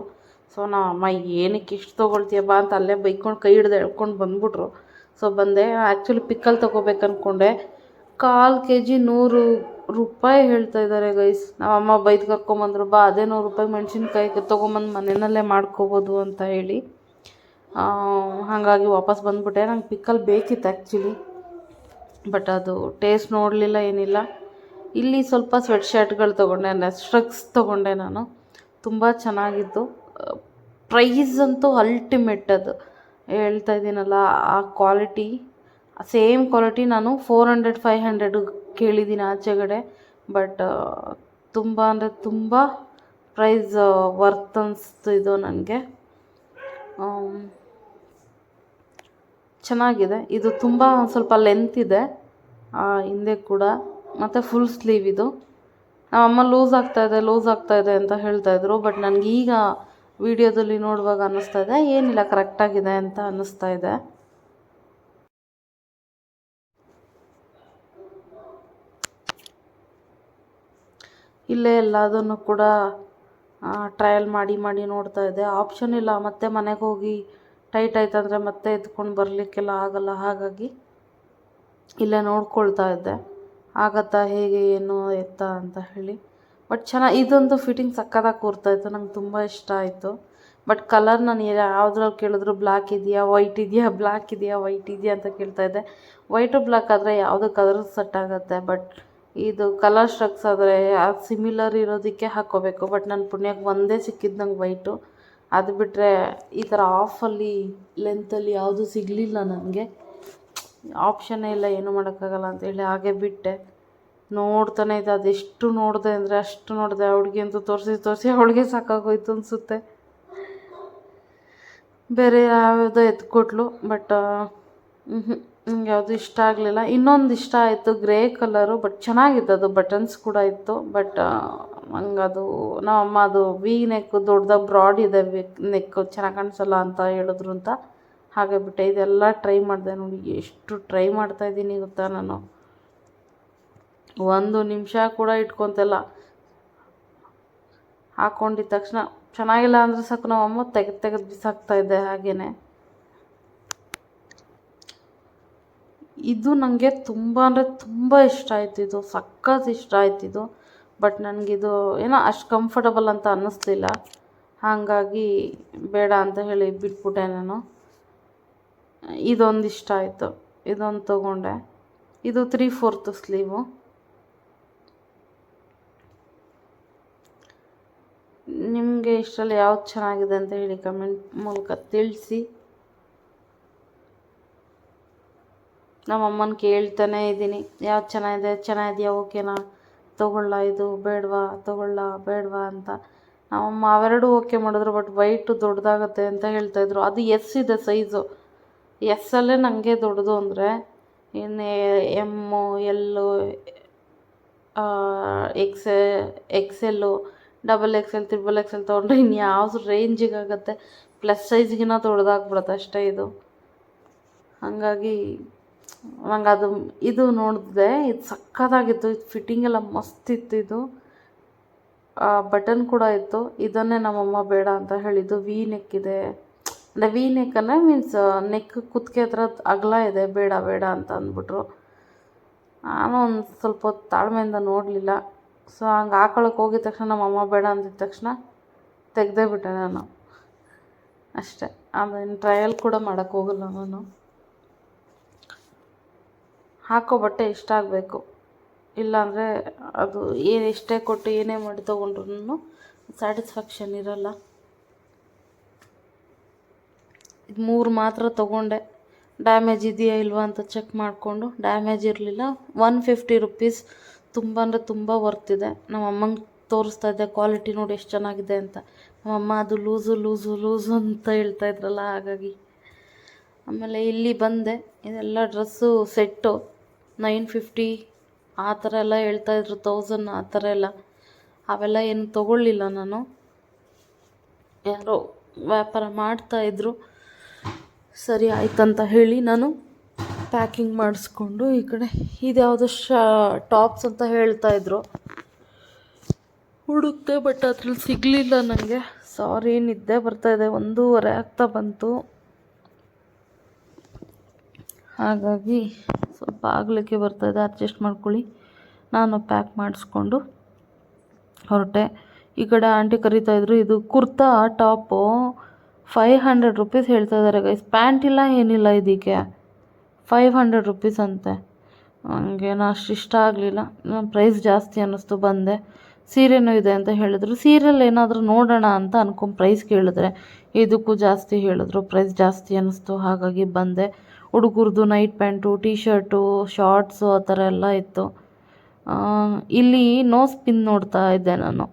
ಸೊ ನಮ್ಮ ಅಮ್ಮ, ಏನಕ್ಕೆ ಇಷ್ಟು ತೊಗೊಳ್ತೀಯ? ಬಾ ಅಂತ ಅಲ್ಲೇ ಬೈಕೊಂಡು ಕೈ ಹಿಡ್ದು ಎಳ್ಕೊಂಡು ಬಂದ್ಬಿಟ್ರು. ಸೊ ಬಂದೆ ಆ್ಯಕ್ಚುಲಿ ಪಿಕ್ಕಲ್ ತೊಗೋಬೇಕು ಅಂದ್ಕೊಂಡೆ ಕಾಲು ಕೆ ಜಿ ನೂರು ರೂಪಾಯಿ ಹೇಳ್ತಾ ಇದ್ದಾರೆ ಗೈಸ್ ನಮ್ಮ ಅಮ್ಮ ಬೈದು ಕರ್ಕೊಂಬಂದ್ರು, ಬಾ, ಅದೇ ನೂರು ರೂಪಾಯಿ ಮೆಣಸಿನ್ಕಾಯಿ ತೊಗೊಂಬಂದು ಮನೆಯಲ್ಲೇ ಮಾಡ್ಕೋಬೋದು ಅಂತ ಹೇಳಿ. ಹಾಗಾಗಿ ವಾಪಸ್ ಬಂದ್ಬಿಟ್ಟೆ. ನಂಗೆ ಪಿಕ್ಕಲ್ ಬೇಕಿತ್ತು ಆ್ಯಕ್ಚುಲಿ ಬಟ್ ಅದು ಟೇಸ್ಟ್ ನೋಡಲಿಲ್ಲ ಏನಿಲ್ಲ. ಇಲ್ಲಿ ಸ್ವಲ್ಪ ಸ್ವೆಟ್ ಶರ್ಟ್ಗಳು ತೊಗೊಂಡೆ ನೆಸ್ಟ್ರಕ್ಸ್ ತೊಗೊಂಡೆ ನಾನು. ತುಂಬ ಚೆನ್ನಾಗಿತ್ತು. ಪ್ರೈಸ್ ಅಂತೂ ಅಲ್ಟಿಮೇಟ್ ಅದು. ಹೇಳ್ತಾ ಇದ್ದೀನಲ್ಲ, ಆ ಕ್ವಾಲಿಟಿ ಸೇಮ್ ಕ್ವಾಲಿಟಿ ನಾನು ಫೋರ್ ಹಂಡ್ರೆಡ್ ಫೈವ್ ಹಂಡ್ರೆಡ್ ಕೇಳಿದ್ದೀನಿ ಆಚೆಗಡೆ. ಬಟ್ ತುಂಬ ಅಂದರೆ ತುಂಬ ಪ್ರೈಸ್ ವರ್ತ್ ಅನಿಸ್ತು ಇದು ನನಗೆ. ಚೆನ್ನಾಗಿದೆ. ಇದು ತುಂಬ ಸ್ವಲ್ಪ ಲೆಂತ್ ಇದೆ. ಹಿಂದೆ ಕೂಡ. ಮತ್ತು ಫುಲ್ ಸ್ಲೀವ್ ಇದು. ನಮ್ಮಮ್ಮ ಲೂಸ್ ಆಗ್ತಾ ಇದೆ ಲೂಸ್ ಆಗ್ತಾ ಇದೆ ಅಂತ ಹೇಳ್ತಾ ಇದ್ರು ಬಟ್ ನನಗೆ ಈಗ ವಿಡಿಯೋದಲ್ಲಿ ನೋಡುವಾಗ ಅನ್ನಿಸ್ತಾ ಇದೆ, ಏನಿಲ್ಲ ಕರೆಕ್ಟಾಗಿದೆ ಅಂತ ಅನ್ನಿಸ್ತಾ ಇದೆ. ಇಲ್ಲೇ ಎಲ್ಲದನ್ನು ಕೂಡ ಟ್ರಯಲ್ ಮಾಡಿ ಮಾಡಿ ನೋಡ್ತಾ ಇದ್ದೆ ಆಪ್ಷನ್ ಇಲ್ಲ, ಮತ್ತೆ ಮನೆಗೆ ಹೋಗಿ ಟೈಟ್ ಆಯ್ತಂದರೆ ಮತ್ತೆ ಎತ್ಕೊಂಡು ಬರಲಿಕ್ಕೆಲ್ಲ ಆಗಲ್ಲ, ಹಾಗಾಗಿ ಇಲ್ಲೇ ನೋಡ್ಕೊಳ್ತಾ ಇದ್ದೆ. ಆಗತ್ತಾ, ಹೇಗೆ, ಏನು, ಎತ್ತ ಅಂತ ಹೇಳಿ. ಬಟ್ ಚೆನ್ನಾಗಿ ಇದೊಂದು ಫಿಟ್ಟಿಂಗ್ ಸಕ್ಕತ್ತಾಗಿ ಕೂರ್ತಾ ಇತ್ತು. ನಂಗೆ ತುಂಬ ಇಷ್ಟ ಆಯಿತು. ಬಟ್ ಕಲರ್ ನಾನು ಯಾವುದ್ರಲ್ಲಿ ಕೇಳಿದ್ರು ಬ್ಲ್ಯಾಕ್ ಇದೆಯಾ ವೈಟ್ ಇದೆಯಾ ಬ್ಲ್ಯಾಕ್ ಇದೆಯಾ ವೈಟ್ ಇದೆಯಾ ಅಂತ ಕೇಳ್ತಾ ಇದ್ದೆ. ವೈಟು ಬ್ಲ್ಯಾಕ್ ಆದರೆ ಯಾವುದಕ್ಕಾದ್ರೂ ಸೆಟ್ ಆಗುತ್ತೆ. ಬಟ್ ಇದು ಕಲರ್ ಸ್ಟ್ರಕ್ಸ್ ಆದರೆ ಸಿಮಿಲರ್ ಇರೋದಕ್ಕೆ ಹಾಕ್ಕೋಬೇಕು ಬಟ್ ನನ್ನ ಪುಣ್ಯಕ್ಕೆ ಒಂದೇ ಸಿಕ್ಕಿದ್ದು ನಂಗೆ ವೈಟು ಅದು ಬಿಟ್ಟರೆ ಈ ಥರ ಆಫಲ್ಲಿ ಲೆಂತಲ್ಲಿ ಯಾವುದೂ ಸಿಗಲಿಲ್ಲ ನನಗೆ. ಆಪ್ಷನ್ನೇ ಇಲ್ಲ, ಏನೂ ಮಾಡೋಕ್ಕಾಗಲ್ಲ ಅಂತೇಳಿ ಹಾಗೆ ಬಿಟ್ಟೆ. ನೋಡ್ತಾನೆ ಇದ್ದೆ ಅದೆಷ್ಟು ನೋಡಿದೆ ಅಂದರೆ ಅಷ್ಟು ನೋಡಿದೆ, ಅವಳಿಗೆ ಅಂತೂ ತೋರಿಸಿ ತೋರಿಸಿ ಅವಳಿಗೆ ಸಾಕಾಗೋಯ್ತು ಅನಿಸುತ್ತೆ. ಬೇರೆ ಯಾವುದೋ ಎತ್ಕೊಟ್ಲು ಬಟ್ ನಂಗೆ ಯಾವುದು ಇಷ್ಟ ಆಗಲಿಲ್ಲ. ಇನ್ನೊಂದು ಇಷ್ಟ ಆಯಿತು, ಗ್ರೇ ಕಲರು ಬಟ್ ಚೆನ್ನಾಗಿತ್ತು ಅದು, ಬಟನ್ಸ್ ಕೂಡ ಇತ್ತು ಬಟ್ ನಂಗೆ ಅದು, ನಮ್ಮಮ್ಮ ಅದು ವಿ ನೆಕ್ ದೊಡ್ಡದಾಗಿ ಬ್ರಾಡ್ ಇದೆ ನೆಕ್ ಚೆನ್ನಾಗಿ ಕಾಣಿಸಲ್ಲ ಅಂತ ಹೇಳಿದ್ರು ಅಂತ. ಹಾಗೆ ಬಿಟ್ಟೆ, ಇದೆಲ್ಲ ಟ್ರೈ ಮಾಡಿದೆ ನೋಡಿ, ಎಷ್ಟು ಟ್ರೈ ಮಾಡ್ತಾ ಇದ್ದೀನಿ ಗೊತ್ತಾ ನಾನು. ಒಂದು ನಿಮಿಷ ಕೂಡ ಇಟ್ಕೊತಿಲ್ಲ. ಹಾಕ್ಕೊಂಡಿದ್ದ ತಕ್ಷಣ ಚೆನ್ನಾಗಿಲ್ಲ ಅಂದರೆ ಸಾಕು ನಮ್ಮಮ್ಮ ತೆಗೆದು ತೆಗೆದು ಬಿಸಾಕ್ತಾ ಇದ್ದೆ ಹಾಗೇನೆ. ಇದು ನನಗೆ ತುಂಬ ಅಂದರೆ ತುಂಬ ಇಷ್ಟ ಆಯ್ತು ಇದು, ಸಖತ್ ಇಷ್ಟ ಆಯ್ತು ಇದು. ಬಟ್ ನನಗಿದು ಏನೋ ಅಷ್ಟು ಕಂಫರ್ಟಬಲ್ ಅಂತ ಅನ್ನಿಸ್ಲಿಲ್ಲ. ಹಾಗಾಗಿ ಬೇಡ ಅಂತ ಹೇಳಿ ಬಿಟ್ಬಿಟ್ಟೆ ನಾನು. ಇದೊಂದು ಇಷ್ಟ ಆಯಿತು, ಇದೊಂದು ತೊಗೊಂಡೆ. ಇದು ತ್ರೀ ಫೋರ್ತ್ ಸ್ಲೀವು ನಿಮಗೆ ಇಷ್ಟರಲ್ಲಿ ಯಾವ್ದು ಚೆನ್ನಾಗಿದೆ ಅಂತ ಹೇಳಿ ಕಮೆಂಟ್ ಮೂಲಕ ತಿಳಿಸಿ. ನಮ್ಮಮ್ಮನ ಕೇಳ್ತಾನೆ ಇದ್ದೀನಿ. ಯಾವ್ದು ಚೆನ್ನಾಗಿದೆ, ಚೆನ್ನಾಗಿದೆಯಾ? ಓಕೆನಾ ತೊಗೊಳ್ಳ, ಇದು ಬೇಡವಾ? ತೊಗೊಳ್ಳ, ಬೇಡವಾ ಅಂತ. ನಮ್ಮಮ್ಮ ಅವೆರಡೂ ಓಕೆ ಮಾಡಿದ್ರು ಬಟ್ ವೈಟು ದೊಡ್ಡದಾಗತ್ತೆ ಅಂತ ಹೇಳ್ತಾಯಿದ್ರು ಅದು ಎಸ್ ಇದೆ ಸೈಜು ಎಸ್ಸಲ್ಲೇ ನನಗೆ ದೊಡ್ಡದು ಅಂದರೆ ಇನ್ನು M L ಎಕ್ಸೆ XL double XL, triple XL ತೊಗೊಂಡ್ರೆ ಇನ್ನು ಯಾವ ರೇಂಜಿಗೆ ಆಗುತ್ತೆ. ಪ್ಲಸ್ ಸೈಜ್ಗಿನ ದೊಡ್ಡದಾಗ್ಬಿಡುತ್ತೆ ಅಷ್ಟೇ ಇದು. ಹಾಗಾಗಿ ನಂಗೆ ಅದು, ಇದು ನೋಡಿದೆ, ಇದು ಸಕ್ಕತ್ತಾಗಿತ್ತು. ಇದು ಫಿಟ್ಟಿಂಗ್ ಎಲ್ಲ ಮಸ್ತ್ ಇತ್ತು ಇದು. ಬಟನ್ ಕೂಡ ಇತ್ತು. ಇದನ್ನೇ ನಮ್ಮಮ್ಮ ಬೇಡ ಅಂತ ಹೇಳಿದ್ದು. ವಿ ನೆಕ್ ಇದೆ. ಅಂದರೆ ವಿ ನೆಕ್ ಅಂದರೆ ಮೀನ್ಸ್ ನೆಕ್ ಕುತ್ತಿಗೆ ಹತ್ರ ಅಗಲ ಇದೆ. ಬೇಡ ಬೇಡ ಅಂತ ಅಂದ್ಬಿಟ್ರು. ನಾನು ಒಂದು ಸ್ವಲ್ಪ ತಾಳ್ಮೆಯಿಂದ ನೋಡಲಿಲ್ಲ. ಸೊ, ಹಂಗೆ ಹಾಕೊಳಕ್ಕೆ ಹೋಗಿದ ತಕ್ಷಣ ನಮ್ಮ ಅಮ್ಮ ಬೇಡ ಅಂದಿದ್ದ ತಕ್ಷಣ ತೆಗೆದೇ ಬಿಟ್ಟೆ ನಾನು. ಅಷ್ಟೇ. ಅದನ್ನು ಟ್ರಯಲ್ ಕೂಡ ಮಾಡೋಕ್ಕೆ ಹೋಗಲ್ಲ ನಾನು. ಹಾಕೋ ಬಟ್ಟೆ ಇಷ್ಟ ಆಗಬೇಕು. ಇಲ್ಲಾಂದರೆ ಅದು ಏನು ಎಷ್ಟೇ ಕೊಟ್ಟು ಏನೇ ಮಾಡಿ ತೊಗೊಂಡ್ರು ಸ್ಯಾಟಿಸ್ಫ್ಯಾಕ್ಷನ್ ಇರಲ್ಲ. ಇದು ಮೂರು ಮಾತ್ರ ತೊಗೊಂಡೆ. ಡ್ಯಾಮೇಜ್ ಇದೆಯಾ ಇಲ್ವಾ ಅಂತ ಚೆಕ್ ಮಾಡಿಕೊಂಡು. ಡ್ಯಾಮೇಜ್ ಇರಲಿಲ್ಲ. ಒನ್ ಫಿಫ್ಟಿ ರುಪೀಸ್ ತುಂಬ ಅಂದರೆ ತುಂಬ ಇದೆ. ನಮ್ಮ ಅಮ್ಮಂಗೆ ತೋರಿಸ್ತಾ ಇದ್ದೆ ಕ್ವಾಲಿಟಿ ನೋಡಿ ಎಷ್ಟು ಚೆನ್ನಾಗಿದೆ ಅಂತ. ನಮ್ಮಮ್ಮ ಅದು ಲೂಸು ಲೂಸು ಲೂಸು ಅಂತ ಹೇಳ್ತಾ ಇದ್ರಲ್ಲ, ಹಾಗಾಗಿ. ಆಮೇಲೆ ಇಲ್ಲಿ ಬಂದೆ, ಇದೆಲ್ಲ ಡ್ರೆಸ್ಸು ಸೆಟ್ಟು ನೈನ್ ಫಿಫ್ಟಿ ಆ ಥರ ಎಲ್ಲ ಹೇಳ್ತಾಯಿದ್ರು ತೌಸಂಡ್ ಆ ಥರ ಎಲ್ಲ. ಅವೆಲ್ಲ ಏನು ತೊಗೊಳ್ಳಿಲ್ಲ ನಾನು. ಯಾರೋ ವ್ಯಾಪಾರ ಮಾಡ್ತಾಯಿದ್ರು ಸರಿ, ಆಯ್ತಂತ ಹೇಳಿ ನಾನು. ಪ್ಯಾಕಿಂಗ್ ಮಾಡಿಸ್ಕೊಂಡು ಈ ಕಡೆ ಇದ್ಯಾವುದೋ ಶಾ, ಟಾಪ್ಸ್ ಅಂತ ಹೇಳ್ತಾ ಇದ್ರು. ಹುಡುಕ್ತೆ ಬಟ್ ಅದ್ರಲ್ಲಿ ಸಿಗಲಿಲ್ಲ ನನಗೆ ಸಾರಿ ನಿದ್ದೆ ಬರ್ತಾಯಿದೆ ಒಂದೂವರೆ ಆಗ್ತಾ ಬಂತು. ಹಾಗಾಗಿ ಸ್ವಲ್ಪ ಆಗಲಿಕ್ಕೆ ಬರ್ತಾಯಿದೆ ಅಡ್ಜಸ್ಟ್ ಮಾಡ್ಕೊಳ್ಳಿ. ನಾನು ಪ್ಯಾಕ್ ಮಾಡಿಸ್ಕೊಂಡು ಹೊರಟೆ. ಈ ಕಡೆ ಆಂಟಿ ಕರಿತಾಯಿದ್ರು ಇದು kurta, top five hundred rupees ಹೇಳ್ತಾ ಇದ್ದಾರೆ ಗೈಸ್ ಪ್ಯಾಂಟ್ ಇಲ್ಲ ಏನಿಲ್ಲ ಇದಕ್ಕೆ ಫೈವ್ ಹಂಡ್ರೆಡ್ ರುಪೀಸ್ ಅಂತೆ. ನನಗೇನು ಅಷ್ಟು ಇಷ್ಟ ಆಗಲಿಲ್ಲ. ಪ್ರೈಸ್ ಜಾಸ್ತಿ ಅನ್ನಿಸ್ತು ಬಂದೆ. ಸೀರೆನೂ ಇದೆ ಅಂತ ಹೇಳಿದ್ರು. ಸೀರೆಯಲ್ಲಿ ಏನಾದರೂ ನೋಡೋಣ ಅಂತ ಅನ್ಕೊಂಡು ಪ್ರೈಸ್ ಕೇಳಿದ್ರೆ ಇದಕ್ಕೂ ಜಾಸ್ತಿ ಹೇಳಿದ್ರು. ಪ್ರೈಸ್ ಜಾಸ್ತಿ ಅನ್ನಿಸ್ತು. ಹಾಗಾಗಿ ಬಂದೆ. ಹುಡುಗರದು night pants T shirt shorts ಆ ಥರ ಎಲ್ಲ ಇತ್ತು. ಇಲ್ಲಿ ನೋ ಸ್ಪಿನ್ ನೋಡ್ತಾ ಇದ್ದೆ ನಾನು.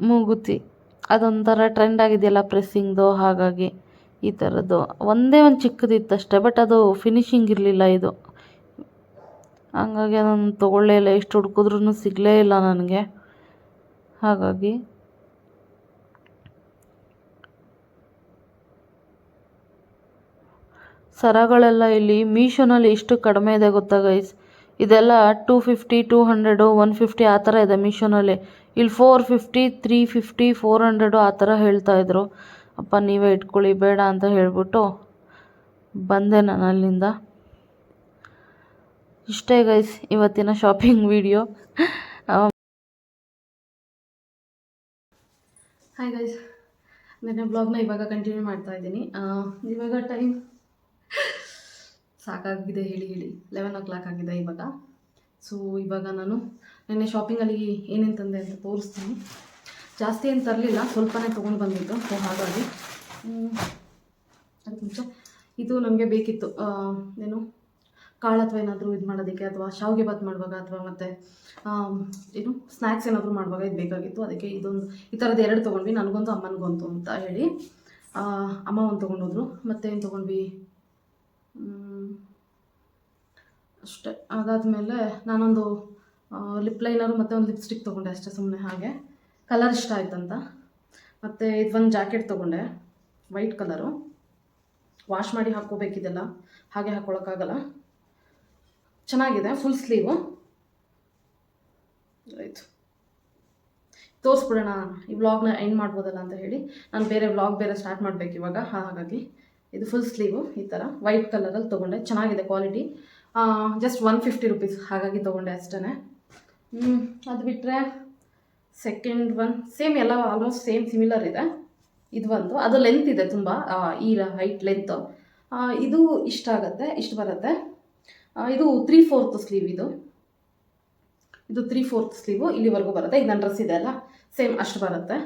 ಮೂಗುತಿ. ಅದೊಂಥರ ಟ್ರೆಂಡ್ ಆಗಿದೆಯಲ್ಲ ಪ್ರೆಸ್ಸಿಂಗ್ದು ಹಾಗಾಗಿ. ಈ ಥರದ್ದು. ಒಂದೇ ಒಂದು ಚಿಕ್ಕದಿತ್ತು ಅಷ್ಟೇ ಬಟ್ ಅದು ಫಿನಿಶಿಂಗ್ ಇರಲಿಲ್ಲ ಇದು. ಹಂಗಾಗಿ ನಾನು ತೊಗೊಳ್ಳೇ ಇಲ್ಲ, ಎಷ್ಟು ಹುಡುಕಿದ್ರೂ ಸಿಗಲೇ ಇಲ್ಲ ನನಗೆ. ಹಾಗಾಗಿ ಸರಗಳೆಲ್ಲ ಇಲ್ಲಿ ಮೀಶೋನಲ್ಲಿ ಎಷ್ಟು ಕಡಿಮೆ ಇದೆ ಗೊತ್ತಾ ಗೈಸ್ ಇದೆಲ್ಲ two fifty two hundred one fifty ಆ ಥರ ಇದೆ ಮೀಶೋನಲ್ಲಿ. ಇಲ್ಲಿ four fifty three fifty four hundred ಆ ಥರ ಹೇಳ್ತಾಯಿದ್ರು ಅಪ್ಪ, ನೀವೇ ಇಟ್ಕೊಳ್ಳಿ, ಬೇಡ ಅಂತ ಹೇಳ್ಬಿಟ್ಟು ಬಂದೆ ನಾನು ಅಲ್ಲಿಂದ. ಇಷ್ಟೇ ಗೈಸ್ ಇವತ್ತಿನ ಶಾಪಿಂಗ್ ವಿಡಿಯೋ ಹಾಯ್ ಗೈಸ್ ನನ್ನ ಬ್ಲಾಗ್ನ ಇವಾಗ ಕಂಟಿನ್ಯೂ ಮಾಡ್ತಾ ಇದ್ದೀನಿ. ಇವಾಗ ಟೈಮ್ ಸಾಕಾಗಿದೆ, ಹೇಳಿ ಹೇಳಿ. ಲೆವೆನ್ ಓ ಕ್ಲಾಕ್ ಆಗಿದೆ ಇವಾಗ. ಸೊ ಇವಾಗ ನಾನು ನಿನ್ನೆ ಶಾಪಿಂಗಲ್ಲಿ ಏನೇನು ತಂದೆ ಅಂತ ತೋರಿಸ್ತೀನಿ. ಜಾಸ್ತಿ ಏನು ತರಲಿಲ್ಲ, ಸ್ವಲ್ಪನೇ ತೊಗೊಂಡು ಬಂದಿತ್ತು ಸೊ ಹಾಗಾಗಿ ಅದಕ್ಕೆ ಮುಂಚೆ ಇದು ನಮಗೆ ಬೇಕಿತ್ತು. ಏನು ಕಾಳು ಅಥವಾ ಏನಾದರೂ ಇದು ಮಾಡೋದಕ್ಕೆ ಅಥವಾ ಶಾವಿಗೆ ಬಾತ್ ಮಾಡುವಾಗ ಅಥವಾ ಮತ್ತು ಏನು ಸ್ನ್ಯಾಕ್ಸ್ ಏನಾದರೂ ಮಾಡುವಾಗ ಇದು ಬೇಕಾಗಿತ್ತು. ಅದಕ್ಕೆ ಇದೊಂದು, ಈ ಥರದ್ದು ಎರಡು ತೊಗೊಂಡ್ವಿ. ನನಗೊಂದು, ಅಮ್ಮನಿಗೊಂದು ಅಂತ ಹೇಳಿ. ಅಮ್ಮ ಒಂದು ತೊಗೊಂಡೋದ್ರು. ಮತ್ತೆ ಏನು ತೊಗೊಂಡ್ವಿ? ಅಷ್ಟೇ. ಅದಾದಮೇಲೆ ನಾನೊಂದು ಲಿಪ್ ಲೈನರು ಮತ್ತು ಒಂದು ಲಿಪ್ಸ್ಟಿಕ್ ತೊಗೊಂಡೆ ಅಷ್ಟೇ ಸುಮ್ಮನೆ ಹಾಗೆ. ಕಲರ್ ಇಷ್ಟ ಆಯ್ತಂತ. ಮತ್ತು ಒಂದು ಜಾಕೆಟ್ ತೊಗೊಂಡೆ ವೈಟ್ ಕಲರು ವಾಶ್ ಮಾಡಿ ಹಾಕ್ಕೋಬೇಕಿದೆಲ್ಲ, ಹಾಗೆ ಹಾಕ್ಕೊಳಕ್ಕಾಗಲ್ಲ ಚೆನ್ನಾಗಿದೆ ಫುಲ್ ಸ್ಲೀವು ಆಯಿತು. ತೋರಿಸ್ಬಿಡೋಣ, ಈ ವ್ಲಾಗ್ನ ಎಂಡ್ ಮಾಡ್ಬೋದಲ್ಲ ಅಂತ ಹೇಳಿ. ನಾನು ಬೇರೆ ವ್ಲಾಗ್ ಬೇರೆ ಸ್ಟಾರ್ಟ್ ಮಾಡಬೇಕು ಇವಾಗ ಹಾಗಾಗಿ. ಇದು ಫುಲ್ ಸ್ಲೀವು ಈ ಥರ ವೈಟ್ ಕಲರಲ್ಲಿ ತೊಗೊಂಡೆ, ಚೆನ್ನಾಗಿದೆ quality just one fifty rupees ಹಾಗಾಗಿ ತೊಗೊಂಡೆ ಅಷ್ಟೇ ಅದು ಬಿಟ್ಟರೆ ಸೆಕೆಂಡ್ ಒನ್ ಸೇಮ್ ಎಲ್ಲ ಆಲ್ಮೋಸ್ಟ್ ಸೇಮ್ ಸಿಮಿಲರ್ ಇದೆ. ಇದು ಒಂದು. ಅದು ಲೆಂತ್ ಇದೆ ತುಂಬ ಈ ಹೈಟ್ ಲೆಂತ್ ಇದು ಇಷ್ಟ ಆಗುತ್ತೆ, ಇಷ್ಟು ಬರುತ್ತೆ. ಇದು ತ್ರೀ ಫೋರ್ತ್ ಸ್ಲೀವ್ ಇದು. ಇದು ತ್ರೀ ಫೋರ್ತ್ ಸ್ಲೀವು ಇಲ್ಲಿವರೆಗೂ ಬರುತ್ತೆ. ಇದು ನನ್ನ ಡ್ರೆಸ್ ಇದೆ ಅಲ್ಲ? ಸೇಮ್ ಅಷ್ಟು ಬರುತ್ತೆ.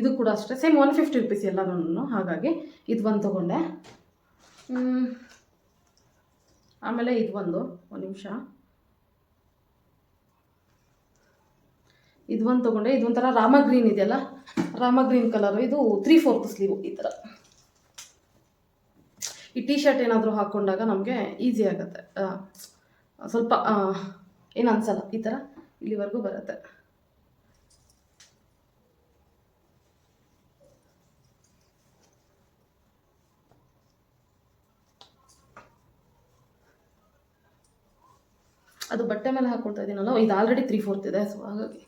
ಇದು ಕೂಡ ಅಷ್ಟೇ. ಸೇಮ್ ಒನ್ ಫಿಫ್ಟಿ ರುಪೀಸ್ ಎಲ್ಲನೂ ಹಾಗಾಗಿ ಇದು ಒಂದು ತೊಗೊಂಡೆ. ಆಮೇಲೆ ಇದು ಒಂದು ಒಂದು ನಿಮಿಷ. ಇದು ಒಂದು ತೊಗೊಂಡೆ. ಒಂಥರ ರಾಮ ಗ್ರೀನ್ ಇದೆಯಲ್ಲ? ರಾಮ ಗ್ರೀನ್ ಕಲರು ಇದು ತ್ರೀ ಫೋರ್ತ್ ಸ್ಲೀವ್ ಈ ಥರ ಈ ಟೀ ಶರ್ಟ್ ಏನಾದರೂ ಹಾಕ್ಕೊಂಡಾಗ ನಮಗೆ ಈಸಿ ಆಗುತ್ತೆ. ಸ್ವಲ್ಪ ಏನು ಅನ್ಸಲ್ಲ. ಈ ಥರ ಇಲ್ಲಿವರೆಗೂ ಬರುತ್ತೆ. ಅದು ಬಟ್ಟೆ ಮೇಲೆ ಹಾಕ್ಕೊಳ್ತಾ ಇದ್ದೀನಲ್ಲ ಇದು ಆಲ್ರೆಡಿ ತ್ರೀ ಫೋರ್ತ್ ಇದೆ ಸೊ ಹಾಗಾಗಿ.